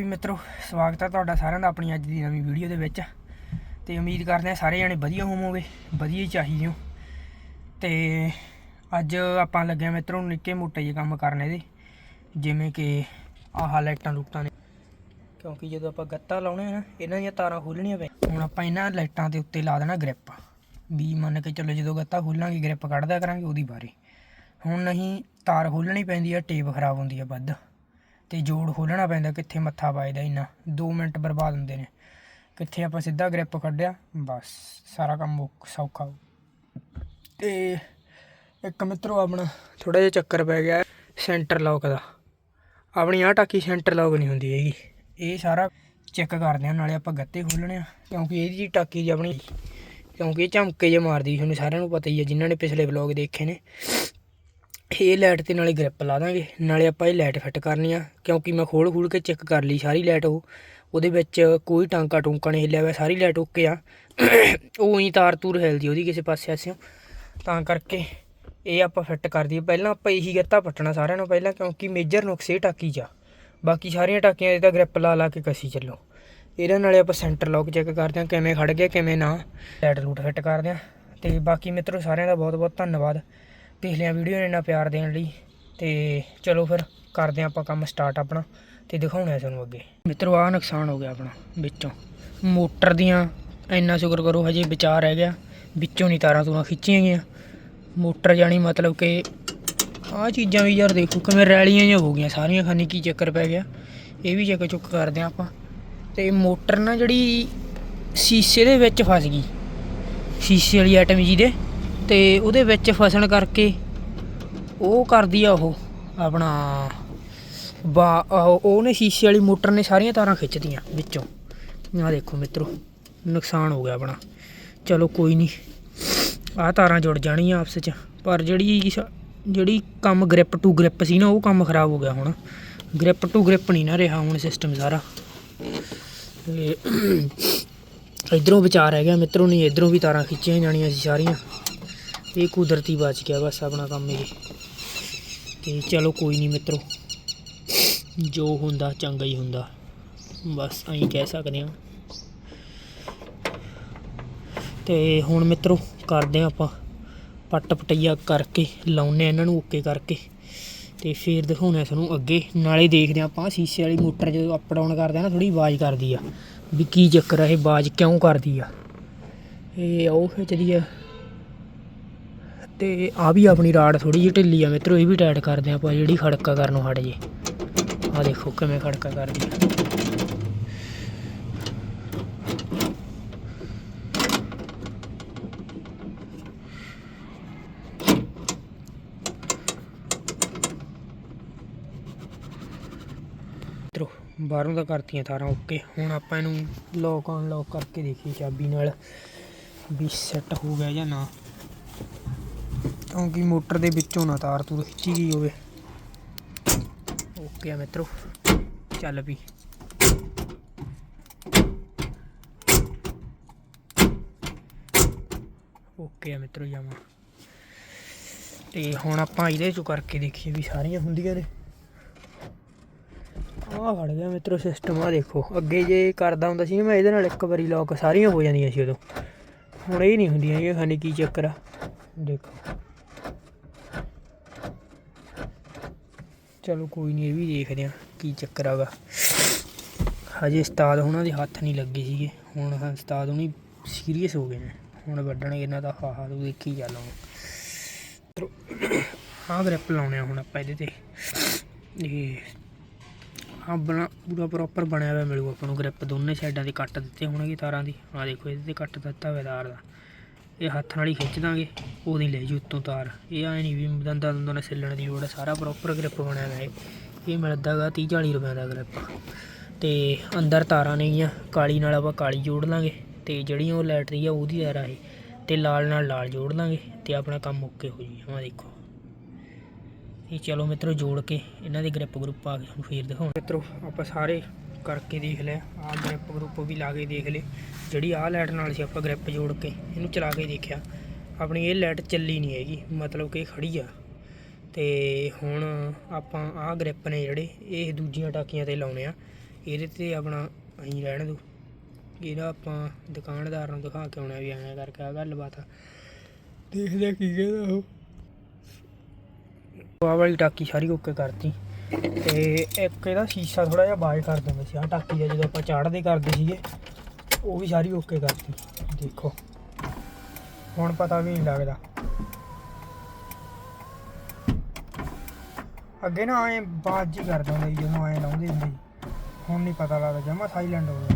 ਵੀ ਮਿੱਤਰੋ, ਸਵਾਗਤ ਹੈ ਤੁਹਾਡਾ ਸਾਰਿਆਂ ਦਾ ਆਪਣੀ ਅੱਜ ਦੀ ਨਵੀਂ ਵੀਡੀਓ ਦੇ ਵਿੱਚ। ਤੇ ਉਮੀਦ ਕਰਦੇ ਹਾਂ ਸਾਰੇ ਜਣੇ ਵਧੀਆ ਹੋਵੋਗੇ, ਵਧੀਆ ਹੀ ਚਾਹੀਦੇ ਹੋ। ਤੇ ਅੱਜ ਆਪਾਂ ਲੱਗੇ ਹਾਂ ਮਿੱਤਰੋ ਨਿੱਕੇ ਮੋਟੇ ਜਿਹੇ ਕੰਮ ਕਰਨੇ ਦੇ ਜਿਵੇਂ ਕਿ ਆਹ ਲਾਈਟਾਂ ਲੂਟਾਂ ਨੇ। ਕਿਉਂਕਿ ਜਦੋਂ ਆਪਾਂ ਗੱਤਾ ਲਾਉਣੇ ਆ ਨਾ, ਇਹਨਾਂ ਦੀਆਂ ਤਾਰਾਂ ਖੋਲਣੀਆਂ ਪੈ ਹੁਣ ਆਪਾਂ ਇਹਨਾਂ ਲਾਈਟਾਂ ਦੇ ਉੱਤੇ ਲਾ ਦੇਣਾ ਗ੍ਰਿਪ। ਵੀ ਮੰਨ ਕੇ ਚੱਲੋ ਜਦੋਂ ਗੱਤਾ ਖੋਲਾਂਗੇ, ਗ੍ਰਿਪ ਕੱਢਦਾ ਕਰਾਂਗੇ ਉਹਦੀ ਬਾਰੇ। ਹੁਣ ਨਹੀਂ, ਤਾਰ ਖੋਲਣੀ ਪੈਂਦੀ ਆ, ਟੇਪ ਖਰਾਬ ਹੁੰਦੀ ਆ ਵੱਧ। ਅਤੇ ਜੋੜ ਖੋਲਣਾ ਪੈਂਦਾ ਕਿੱਥੇ ਮੱਥਾ ਵੱਜਦਾ ਇੰਨਾ। ਦੋ ਮਿੰਟ ਬਰਬਾਦ ਹੁੰਦੇ ਨੇ। ਕਿੱਥੇ ਆਪਾਂ ਸਿੱਧਾ ਗ੍ਰਿਪ ਕੱਢਿਆ, ਬਸ, ਸਾਰਾ ਕੰਮ ਮੁੱਕ- ਸੌਖਾ ਅਤੇ ਇੱਕ ਮਿੱਤਰੋ, ਆਪਣਾ ਥੋੜ੍ਹਾ ਜਿਹਾ ਚੱਕਰ ਪੈ ਗਿਆ ਸੈਂਟਰ ਲੌਕ ਦਾ। ਆਪਣੀ ਆਹ ਟਾਕੀ ਸੈਂਟਰ ਲੌਕ ਨਹੀਂ ਹੁੰਦੀ ਹੈਗੀ। ਇਹ ਸਾਰਾ ਚੈੱਕ ਕਰਦੇ ਹਾਂ ਨਾਲੇ ਆਪਾਂ ਗੱਤੇ ਖੋਲਣੇ ਆ। ਕਿਉਂਕਿ ਇਹਦੀ ਜੀ ਟਾਕੀ ਜੀ ਆਪਣੀ, ਕਿਉਂਕਿ ਇਹ ਝਮਕੇ ਜੇ ਮਾਰਦੀ ਤੁਹਾਨੂੰ ਸਾਰਿਆਂ ਨੂੰ ਪਤਾ ਹੀ ਹੈ ਜਿਨ੍ਹਾਂ ਨੇ ਪਿਛਲੇ ਵਲੌਗ ਦੇਖੇ ਨੇ। ਇਹ ਲਾਈਟ ਤੇ ਨਾਲੇ ਗ੍ਰਿਪ ਲਾ ਦਾਂਗੇ, ਨਾਲੇ ਆਪਾਂ ਇਹ ਲਾਈਟ ਫਿੱਟ ਕਰਨੀ ਆ, ਕਿਉਂਕਿ ਮੈਂ ਖੋਲ ਖੂਲ ਕੇ ਚੈੱਕ ਕਰ ਲਈ ਸਾਰੀ ਲਾਈਟ ਉਹ। ਉਹਦੇ ਵਿੱਚ ਕੋਈ ਟਾਂਕਾ ਟੂੰਕਾ ਨਹੀਂ ਹਿੱਲਿਆ ਹੋਇਆ, ਸਾਰੀ ਲਾਈਟ ਓਕੇ ਆ। ਉਹ ਹੀ ਤਾਰ ਤੂਰ ਹਿਲਦੀ ਉਹਦੀ ਕਿਸੇ ਪਾਸੇ ਆਸਿਓ। ਤਾਂ ਕਰਕੇ ਇਹ ਆਪਾਂ ਫਿੱਟ ਕਰ ਦਈਏ। ਪਹਿਲਾਂ ਆਪਾਂ ਇਹੀ ਗੱਤਾ ਪੱਟਣਾ ਸਾਰਿਆਂ ਨੂੰ ਪਹਿਲਾਂ, ਕਿਉਂਕਿ ਮੇਜਰ ਨੁਕਸ ਇਹ ਟਾਕੀ 'ਚ ਆ। ਬਾਕੀ ਸਾਰੀਆਂ ਟਾਕੀਆਂ ਦੇ ਤਾਂ ਗ੍ਰਿਪ ਲਾ ਲਾ ਕੇ ਕਸੀ ਚੱਲੋ। ਇਹਦੇ ਨਾਲੇ ਆਪਾਂ ਸੈਂਟਰ ਲੌਕ ਚੈੱਕ ਕਰਦੇ ਹਾਂ ਕਿਵੇਂ ਖੜ ਗਿਆ, ਕਿਵੇਂ ਨਾ। ਲਾਈਟ ਲੂਟ ਫਿੱਟ ਕਰਦੇ ਹਾਂ ਤੇ ਬਾਕੀ ਮਿੱਤਰੋ, ਸਾਰਿਆਂ ਦਾ ਬਹੁਤ ਬਹੁਤ ਧੰਨਵਾਦ। ਪਿਛਲੀਆਂ ਵੀਡੀਓ ਨੇ ਇੰਨਾ ਪਿਆਰ ਦੇਣ ਲਈ ਤੇ ਚਲੋ ਫਿਰ ਕਰਦੇ ਹਾਂ ਆਪਾਂ ਕੰਮ ਸਟਾਰਟ ਆਪਣਾ ਤੇ ਦਿਖਾਉਣੇ ਆ ਤੁਹਾਨੂੰ ਅੱਗੇ। ਮਿੱਤਰੋ, ਆਹ ਨੁਕਸਾਨ ਹੋ ਗਿਆ ਆਪਣਾ ਵਿੱਚੋਂ। ਮੋਟਰ ਦੀਆਂ ਇੰਨਾ ਸ਼ੁਕਰ ਕਰੋ, ਹਜੇ ਵਿਚਾਰ ਰਹਿ ਗਿਆ। ਵਿੱਚੋਂ ਨਹੀਂ ਤਾਰਾਂ ਤੂਰਾਂ ਖਿੱਚੀਆਂ ਗਈਆਂ। ਮੋਟਰ ਜਾਣੀ ਮਤਲਬ ਕਿ ਆਹ ਚੀਜ਼ਾਂ ਵੀ ਯਾਰ ਦੇਖੋ ਕਿਵੇਂ ਰੈਲੀਆਂ ਜਿਹੀਆਂ ਹੋ ਗਈਆਂ, ਸਾਰੀਆਂ ਖਾਨੀ ਕੀ ਚੱਕਰ ਪੈ ਗਿਆ। ਇਹ ਵੀ ਚੈੱਕ ਚੁੱਕ ਕਰਦੇ ਹਾਂ ਆਪਾਂ। ਤੇ ਮੋਟਰ ਨਾ ਜਿਹੜੀ ਸ਼ੀਸ਼ੇ ਦੇ ਵਿੱਚ ਫਸ ਗਈ। ਸ਼ੀਸ਼ੇ ਵਾਲੀ ਆਈਟਮ ਜੀ ਦੇ ਤੇ ਉਹਦੇ ਵਿੱਚ ਫਸਣ ਕਰਕੇ ਉਹ ਕਰਦੀ ਆ ਉਹ ਆਪਣਾ ਬਾ ਉਹ- ਉਹਨੇ ਸ਼ੀਸ਼ੇ ਵਾਲੀ ਮੋਟਰ ਨੇ ਸਾਰੀਆਂ ਤਾਰਾਂ ਖਿੱਚਦੀਆਂ ਵਿੱਚੋਂ। ਆਹ ਦੇਖੋ ਮਿੱਤਰੋ, ਨੁਕਸਾਨ ਹੋ ਗਿਆ ਆਪਣਾ। ਚਲੋ ਕੋਈ ਨਹੀਂ ਆਹ ਤਾਰਾਂ ਜੁੜ ਜਾਣੀਆਂ ਆਪਸ ਚ। ਪਰ ਜਿਹੜੀ ਜਿਹੜੀ ਕੰਮ ਗ੍ਰਿਪ ਟੂ ਗ੍ਰਿਪ ਸੀ ਨਾ, ਉਹ ਕੰਮ ਖਰਾਬ ਹੋ ਗਿਆ ਹੁਣ। ਗ੍ਰਿਪ ਟੂ ਗ੍ਰਿਪ ਨਹੀਂ ਨਾ ਰਿਹਾ ਹੁਣ ਸਿਸਟਮ ਸਾਰਾ। ਤੇ ਇਧਰੋਂ ਵਿਚਾਰ ਹੈਗਾ ਗਿਆ ਮਿੱਤਰੋ, ਨਹੀਂ ਇਧਰੋਂ ਵੀ ਤਾਰਾਂ ਖਿੱਚੀਆਂ ਜਾਣੀਆਂ ਸੀ ਸਾਰੀਆਂ। ਇਹ ਕੁਦਰਤੀ ਬਚ ਗਿਆ ਬਸ ਆਪਣਾ ਕੰਮ ਇਹ। ਤੇ ਚਲੋ ਕੋਈ ਨਹੀਂ ਮਿੱਤਰੋ, ਜੋ ਹੁੰਦਾ ਚੰਗਾ ਹੀ ਹੁੰਦਾ। ਬਸ ਐਂ ਕਹਿ ਸਕਦੇ ਹਾਂ। ਤੇ ਹੁਣ ਮਿੱਤਰੋ ਕਰਦੇ ਹਾਂ ਆਪਾਂ ਪੱਟ ਪਟਈਆ ਕਰਕੇ ਲਾਉਨੇ ਇਹਨਾਂ ਨੂੰ ਓਕੇ ਕਰਕੇ। ਤੇ ਫੇਰ ਦਿਖਾਉਣਾ ਤੁਹਾਨੂੰ ਅੱਗੇ। ਨਾਲੇ ਦੇਖਦੇ ਹਾਂ ਆਪਾਂ ਸ਼ੀਸ਼ੇ ਵਾਲੀ ਮੋਟਰ ਜਦੋਂ ਅਪ ਡਾਊਨ ਕਰਦੇ ਆ ਨਾ ਥੋੜੀ ਆਵਾਜ਼ ਕਰਦੀ ਆ। ਵੀ ਕੀ ਚੱਕਰ ਆ, ਇਹ ਆਵਾਜ਼ ਕਿਉਂ ਕਰਦੀ ਆ? ਇਹ ਉਹ ਖਿੱਚਦੀ ਆ। ਤੇ ਆ ਵੀ ਆਪਣੀ ਰਾੜ ਥੋੜੀ ਜਿਹੀ ਢਿੱਲੀ ਆ ਮਿੱਤਰੋ, ਇਹ ਵੀ ਟਾਈਟ ਕਰਦੇ ਆ ਆਪਾਂ, ਜਿਹੜੀ ਖੜਕਾ ਕਰਨ ਨੂੰ ਹਟ ਜੇ। ਆ ਦੇਖੋ ਕਿਵੇਂ ਖੜਕਾ ਕਰਦੀ ਆ। ਮਿੱਤਰੋ, ਬਾਹਰੋਂ ਤਾਂ ਕਰਤੀਆਂ ਤਾਰਾਂ ਓਕੇ, ਹੁਣ ਆਪਾਂ ਇਹਨੂੰ ਲੋਕ ਅਨਲੌਕ ਕਰਕੇ ਦੇਖੀ ਚਾਬੀ ਨਾਲ, ਵੀ ਸੈੱਟ ਹੋ ਗਿਆ ਜਾਂ ਨਾ। ਕਿਉਂਕਿ ਮੋਟਰ ਦੇ ਵਿੱਚੋਂ ਨਾ ਤਾਰ ਤੂਰ ਖਿੱਚੀ ਗਈ ਹੋਵੇ। ਓਕੇ ਆ ਮਿੱਤਰੋ, ਚੱਲ ਵੀ। ਓਕੇ ਆ ਮਿੱਤਰੋ, ਜਾਵਾਂ। ਤੇ ਹੁਣ ਆਪਾਂ ਇਹਦੇ ਚੋਂ ਕਰਕੇ ਦੇਖੀਏ ਵੀ ਸਾਰੀਆਂ ਹੁੰਦੀਆਂ ਨੇ। ਆਹ ਫੜ ਗਿਆ ਮਿੱਤਰੋ ਸਿਸਟਮ ਆ ਦੇਖੋ। ਅੱਗੇ ਜੇ ਕਰਦਾ ਹੁੰਦਾ ਸੀ ਮੈਂ, ਇਹਦੇ ਨਾਲ ਇੱਕ ਵਾਰੀ ਲੌਕ ਸਾਰੀਆਂ ਹੋ ਜਾਂਦੀਆਂ ਸੀ ਉਦੋਂ। ਹੁਣ ਇਹ ਨਹੀਂ ਹੁੰਦੀਆਂ, ਇਹ ਖਾਨੇ ਕੀ ਚੱਕਰ ਆ। ਦੇਖੋ। ਚਲੋ ਕੋਈ ਨਹੀਂ ਇਹ ਵੀ ਦੇਖਦੇ ਆ ਕੀ ਚੱਕਰ ਆਗਾ ਹਜੇ ਉਸਤਾਦ ਹੁਣਾਂ ਦੇ ਹੱਥ ਨਹੀਂ ਲੱਗੇ ਸੀਗੇ। ਹੁਣ ਉਸਤਾਦ ਹੁਣੀ ਸੀਰੀਅਸ ਹੋ ਗਏ ਨੇ। ਹੁਣ ਵੱਢਣਗੇ ਇਹਨਾਂ ਦਾ ਹਾਹਾ ਤੂੰ ਦੇਖੀ ਚੱਲ ਹੁਣ। ਹਾਂ ਗ੍ਰਿਪ ਲਾਉਣੇ ਆ ਹੁਣ ਆਪਾਂ ਇਹਦੇ ਤੇ। ਇਹ ਹਾਂ ਬਣਾ, ਪੂਰਾ ਪ੍ਰੋਪਰ ਬਣਿਆ ਹੋਇਆ ਮਿਲੂ ਆਪਾਂ ਨੂੰ ਗ੍ਰਿਪ ਦੋਨੇ ਸਾਈਡਾਂ ਤੇ ਕੱਟ ਦਿੱਤੇ ਹੋਣਗੇ ਤਾਰਾਂ ਦੀ। ਆਹ ਦੇਖੋ, ਇਹਦੇ ਤੇ ਕੱਟ ਦਿੱਤਾ ਹੋਇਆ ਤਾਰ ਦਾ। ਇਹ ਹੱਥ ਨਾਲ ਹੀ ਖਿੱਚ ਦਾਂਗੇ। ਉਹ ਨਹੀਂ ਲੈ ਜੂ ਉੱਤੋਂ ਤਾਰ। ਇਹ ਐ ਨਹੀਂ ਵੀ ਦੰਦਾਂ ਦੰਦਾਂ ਨਾਲ ਸਿੱਲਣ ਦੀ ਲੋੜ ਹੈ ਸਾਰਾ ਪ੍ਰੋਪਰ ਗ੍ਰਿਪ ਬਣਿਆ ਹੋਇਆ ਹੈ ਇਹ ਮਿਲਦਾਗਾ 30 40 ਰੁਪਏ ਦਾ ਗ੍ਰਿਪ ਤੇ ਅੰਦਰ ਤਾਰਾਂ ਨੇਗੀਆਂ ਕਾਲੀ ਨਾਲ ਆਪਾਂ ਕਾਲੀ ਜੋੜ ਲਾਂਗੇ। ਤੇ ਜਿਹੜੀ ਉਹ ਲੈਟਰੀ ਆ, ਉਹਦੀ ਤਾਰ ਆ ਇਹ। ਤੇ ਲਾਲ ਨਾਲ ਲਾਲ ਜੋੜ ਲਾਂਗੇ। ਤੇ ਆਪਣਾ ਕੰਮ ਓਕੇ ਹੋ ਜੀ। ਆਹ ਦੇਖੋ। ਇਹ ਚਲੋ ਮਿੱਤਰੋ ਜੋੜ ਕੇ ਇਹਨਾਂ ਦੇ ਗ੍ਰਿਪ ਗਰੁੱਪ ਆ ਕੇ ਤੁਹਾਨੂੰ ਫੇਰ ਦਿਖਾਉਂ ਮਿੱਤਰੋ, ਆਪਾਂ ਸਾਰੇ ਕਰਕੇ ਦੇਖ ਲਿਆ ਆਹ ਗ੍ਰਿਪ ਗਰੁੱਪ ਵੀ ਲਾ ਕੇ ਦੇਖ ਲਏ ਜਿਹੜੀ ਆਹ ਲਾਈਟ ਨਾਲ ਸੀ ਆਪਾਂ ਗ੍ਰਿਪ ਜੋੜ ਕੇ, ਇਹਨੂੰ ਚਲਾ ਕੇ ਦੇਖਿਆ। ਆਪਣੀ ਇਹ ਲਾਈਟ ਚੱਲੀ ਨਹੀਂ ਹੈਗੀ, ਮਤਲਬ ਕਿ ਇਹ ਖੜੀ ਆ। ਤੇ ਹੁਣ ਆਪਾਂ ਆਹ ਗ੍ਰਿਪ ਨੇ ਜਿਹੜੇ, ਇਹ ਦੂਜੀਆਂ ਟਾਕੀਆਂ ਤੇ ਲਾਉਣੇ ਆ। ਇਹਦੇ ਤੇ ਆਪਣਾ ਅਸੀਂ ਰਹਿਣ ਦੋ ਇਹਦਾ ਆਪਾਂ ਦੁਕਾਨਦਾਰ ਨੂੰ ਦਿਖਾ ਕੇ ਆਉਣਾ ਵੀ ਐਂ ਕਰਕੇ ਆ ਗੱਲਬਾਤ ਆ। ਦੇਖਦੇ ਕੀ ਕਹਿੰਦਾ ਉਹ। ਆਹ ਵਾਲੀ ਟਾਕੀ ਸਾਰੀ ਓਕੇ ਕਰਤੀ। ਤੇ ਇੱਕ ਇਹਦਾ ਸ਼ੀਸ਼ਾ ਥੋੜਾ ਜਿਹਾ ਬਾਜ ਕਰ ਦਿੰਦੇ ਸੀ, ਆਹ ਟਾਕੀ ਦਾ ਜਦੋਂ ਆਪਾਂ ਚਾੜਦੇ ਕਰਦੇ ਸੀਗੇ, ਉਹ ਵੀ ਸਾਰੀ ਓਕੇ ਕਰਤੀ, ਦੇਖੋ। ਹੁਣ ਪਤਾ ਵੀ ਨਹੀਂ ਲੱਗਦਾ। ਅੱਗੇ ਨਾ ਐ ਬਾਜ ਜੀ ਕਰ ਦਿੰਦੇ ਸੀ, ਜਦੋਂ ਐ ਲਾਉਂਦੇ ਹੁੰਦੇ ਸੀ। ਹੁਣ ਨਹੀਂ ਪਤਾ ਲੱਗਦਾ, ਜਮਾ ਸਾਈਲੈਂਟ ਹੋ ਗਿਆ।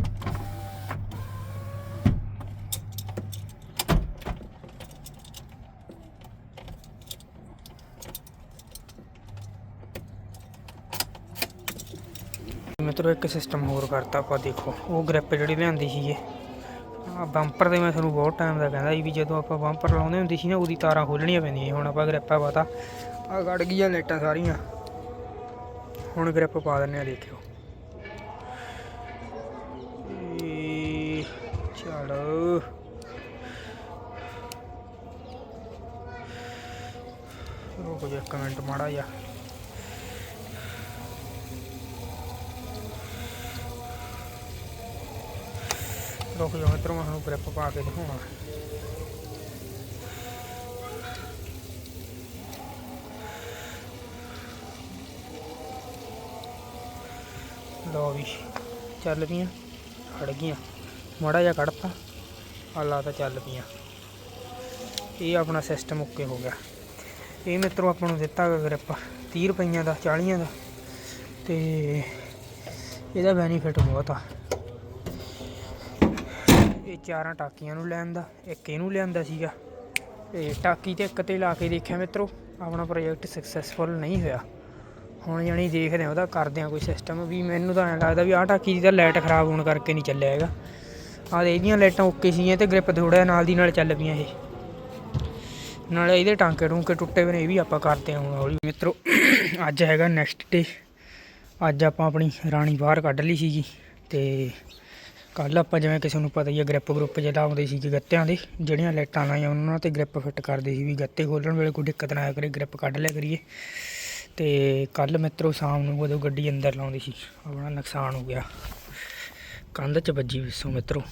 ਮਿੱਤਰੋ ਇੱਕ ਸਿਸਟਮ ਹੋਰ ਕਰਤਾ ਆਪਾਂ ਦੇਖੋ। ਉਹ ਗ੍ਰਿਪ ਜਿਹੜੀ ਲਿਆਂਦੀ ਸੀਗੇ। ਆ ਬੰਪਰ ਦੇ ਮੈਂ ਤੁਹਾਨੂੰ ਬਹੁਤ ਟਾਈਮ ਦਾ ਕਹਿੰਦਾ ਸੀ ਵੀ ਜਦੋਂ ਆਪਾਂ ਬੰਪਰ ਲਾਉਂਦੇ ਹੁੰਦੇ ਸੀ ਨਾ ਉਹਦੀ ਤਾਰਾਂ ਖੋਲਣੀਆਂ ਪੈਂਦੀਆਂ ਸੀ। ਹੁਣ ਆਪਾਂ ਗ੍ਰਿਪਾਂ ਪਾਤਾ। ਆ ਗੜ ਗਈਆਂ ਲਾਈਟਾਂ ਸਾਰੀਆਂ। ਹੁਣ ਗ੍ਰਿਪ ਪਾ ਦਿੰਨੇ ਆ ਦੇਖਿਓ। ਏ, ਚੱਲ। ਰੁਕ ਜਾ ਇੱਕ ਮਿੰਟ ਮਾੜਾ ਜਿਹਾ। ਰੁਕ ਜਾ ਮਿੱਤਰੋ ਮੈਂ ਤੁਹਾਨੂੰ ਗ੍ਰਿਪ ਪਾ ਕੇ ਦਿਖਾਉਣਾ। ਲਓ ਵੀ, ਚੱਲ ਪਈਆਂ ਖੜ ਗਈਆਂ। ਮਾੜਾ ਜਿਹਾ ਕੱਢਤਾ ਹਾਲਾ ਤਾਂ ਚੱਲ ਪਈਆਂ। ਇਹ ਆਪਣਾ ਸਿਸਟਮ ਓਕੇ ਹੋ ਗਿਆ। ਇਹ ਮਿੱਤਰੋ ਆਪਾਂ ਨੂੰ ਦਿੱਤਾ ਗਾ ਗ੍ਰਿਪ 30 ਰੁਪਈਆਂ ਦਾ 40 ਦਾ। ਤੇ ਇਹਦਾ ਬੈਨੀਫਿਟ ਬਹੁਤ ਆ। ਇਹ ਚਾਰਾਂ ਟਾਕੀਆਂ ਨੂੰ ਲੈਣ ਦਾ, ਇੱਕ ਇਹਨੂੰ ਲਿਆਂਦਾ ਸੀਗਾ। ਤੇ ਟਾਕੀ ਤੇ ਇੱਕ ਤੇ ਲਾ ਕੇ ਦੇਖਿਆ ਮਿੱਤਰੋ, ਆਪਣਾ ਪ੍ਰੋਜੈਕਟ ਸਕਸੈਸਫੁਲ ਨਹੀਂ ਹੋਇਆ। ਹੁਣ ਜਾਣੀ ਦੇਖਦੇ ਆ ਉਹਦਾ ਕਰਦੇ ਆ ਕੋਈ ਸਿਸਟਮ ਵੀ ਮੈਨੂੰ ਤਾਂ ਐਂ ਲੱਗਦਾ ਵੀ ਆਹ ਟਾਕੀ ਦੀ ਤਾਂ ਲਾਈਟ ਖਰਾਬ ਹੋਣ ਕਰਕੇ ਨਹੀਂ ਚੱਲਿਆ ਹੈਗਾ। ਆਹ ਇਹਦੀਆਂ ਲਾਈਟਾਂ ਓਕੇ ਸੀਗੀਆਂ ਤੇ ਗ੍ਰਿਪ ਥੋੜ੍ਹਾ ਨਾਲ ਦੀ ਨਾਲ ਚੱਲ ਪਈਆਂ ਇਹ। ਨਾਲੇ ਇਹਦੇ ਟਾਂਕੇ ਟੂੰਕੇ ਟੁੱਟੇ ਹੋਏ ਨੇ, ਇਹ ਵੀ ਆਪਾਂ ਕਰਦੇ ਹਾਂ ਹੁਣ ਹੌਲੀ। ਮਿੱਤਰੋ, ਅੱਜ ਹੈਗਾ ਨੈਕਸਟ ਡੇ ਅੱਜ ਆਪਾਂ ਆਪਣੀ ਰਾਣੀ ਬਾਹਰ ਕੱਢ ਲਈ ਸੀਗੀ, ਤੇ ਕੱਲ ਆਪਾਂ ਜਿਵੇਂ ਕਿਸੇ ਨੂੰ ਪਤਾ ਹੀ ਆ ਗ੍ਰਿਪ ਗਰੁੱਪ ਜਿਹੜਾ ਆਉਂਦੇ ਸੀ ਗੱਤਿਆਂ ਦੇ, ਜਿਹੜੀਆਂ ਲਾਈਟਾਂ ਲਾਈਆਂ ਉਹਨਾਂ ਤੇ ਗ੍ਰਿਪ ਫਿੱਟ ਕਰਦੇ ਸੀ ਵੀ ਗੱਤੇ ਖੋਲਣ ਵੇਲੇ ਕੋਈ ਦਿੱਕਤ ਨਾ ਆਇਆ ਕਰੇ ਗ੍ਰਿਪ ਕੱਢ ਲਿਆ ਕਰੀਏ। ਤੇ ਕੱਲ ਮਿੱਤਰੋ ਸ਼ਾਮ ਨੂੰ ਉਦੋਂ ਗੱਡੀ ਅੰਦਰ ਲਾਉਂਦੀ ਸੀ, ਆਪਣਾ ਨੁਕਸਾਨ ਹੋ ਗਿਆ। ਕੰਧ 'ਚ ਵੱਜੀ ਵਿਸੋਂ ਮਿੱਤਰੋ।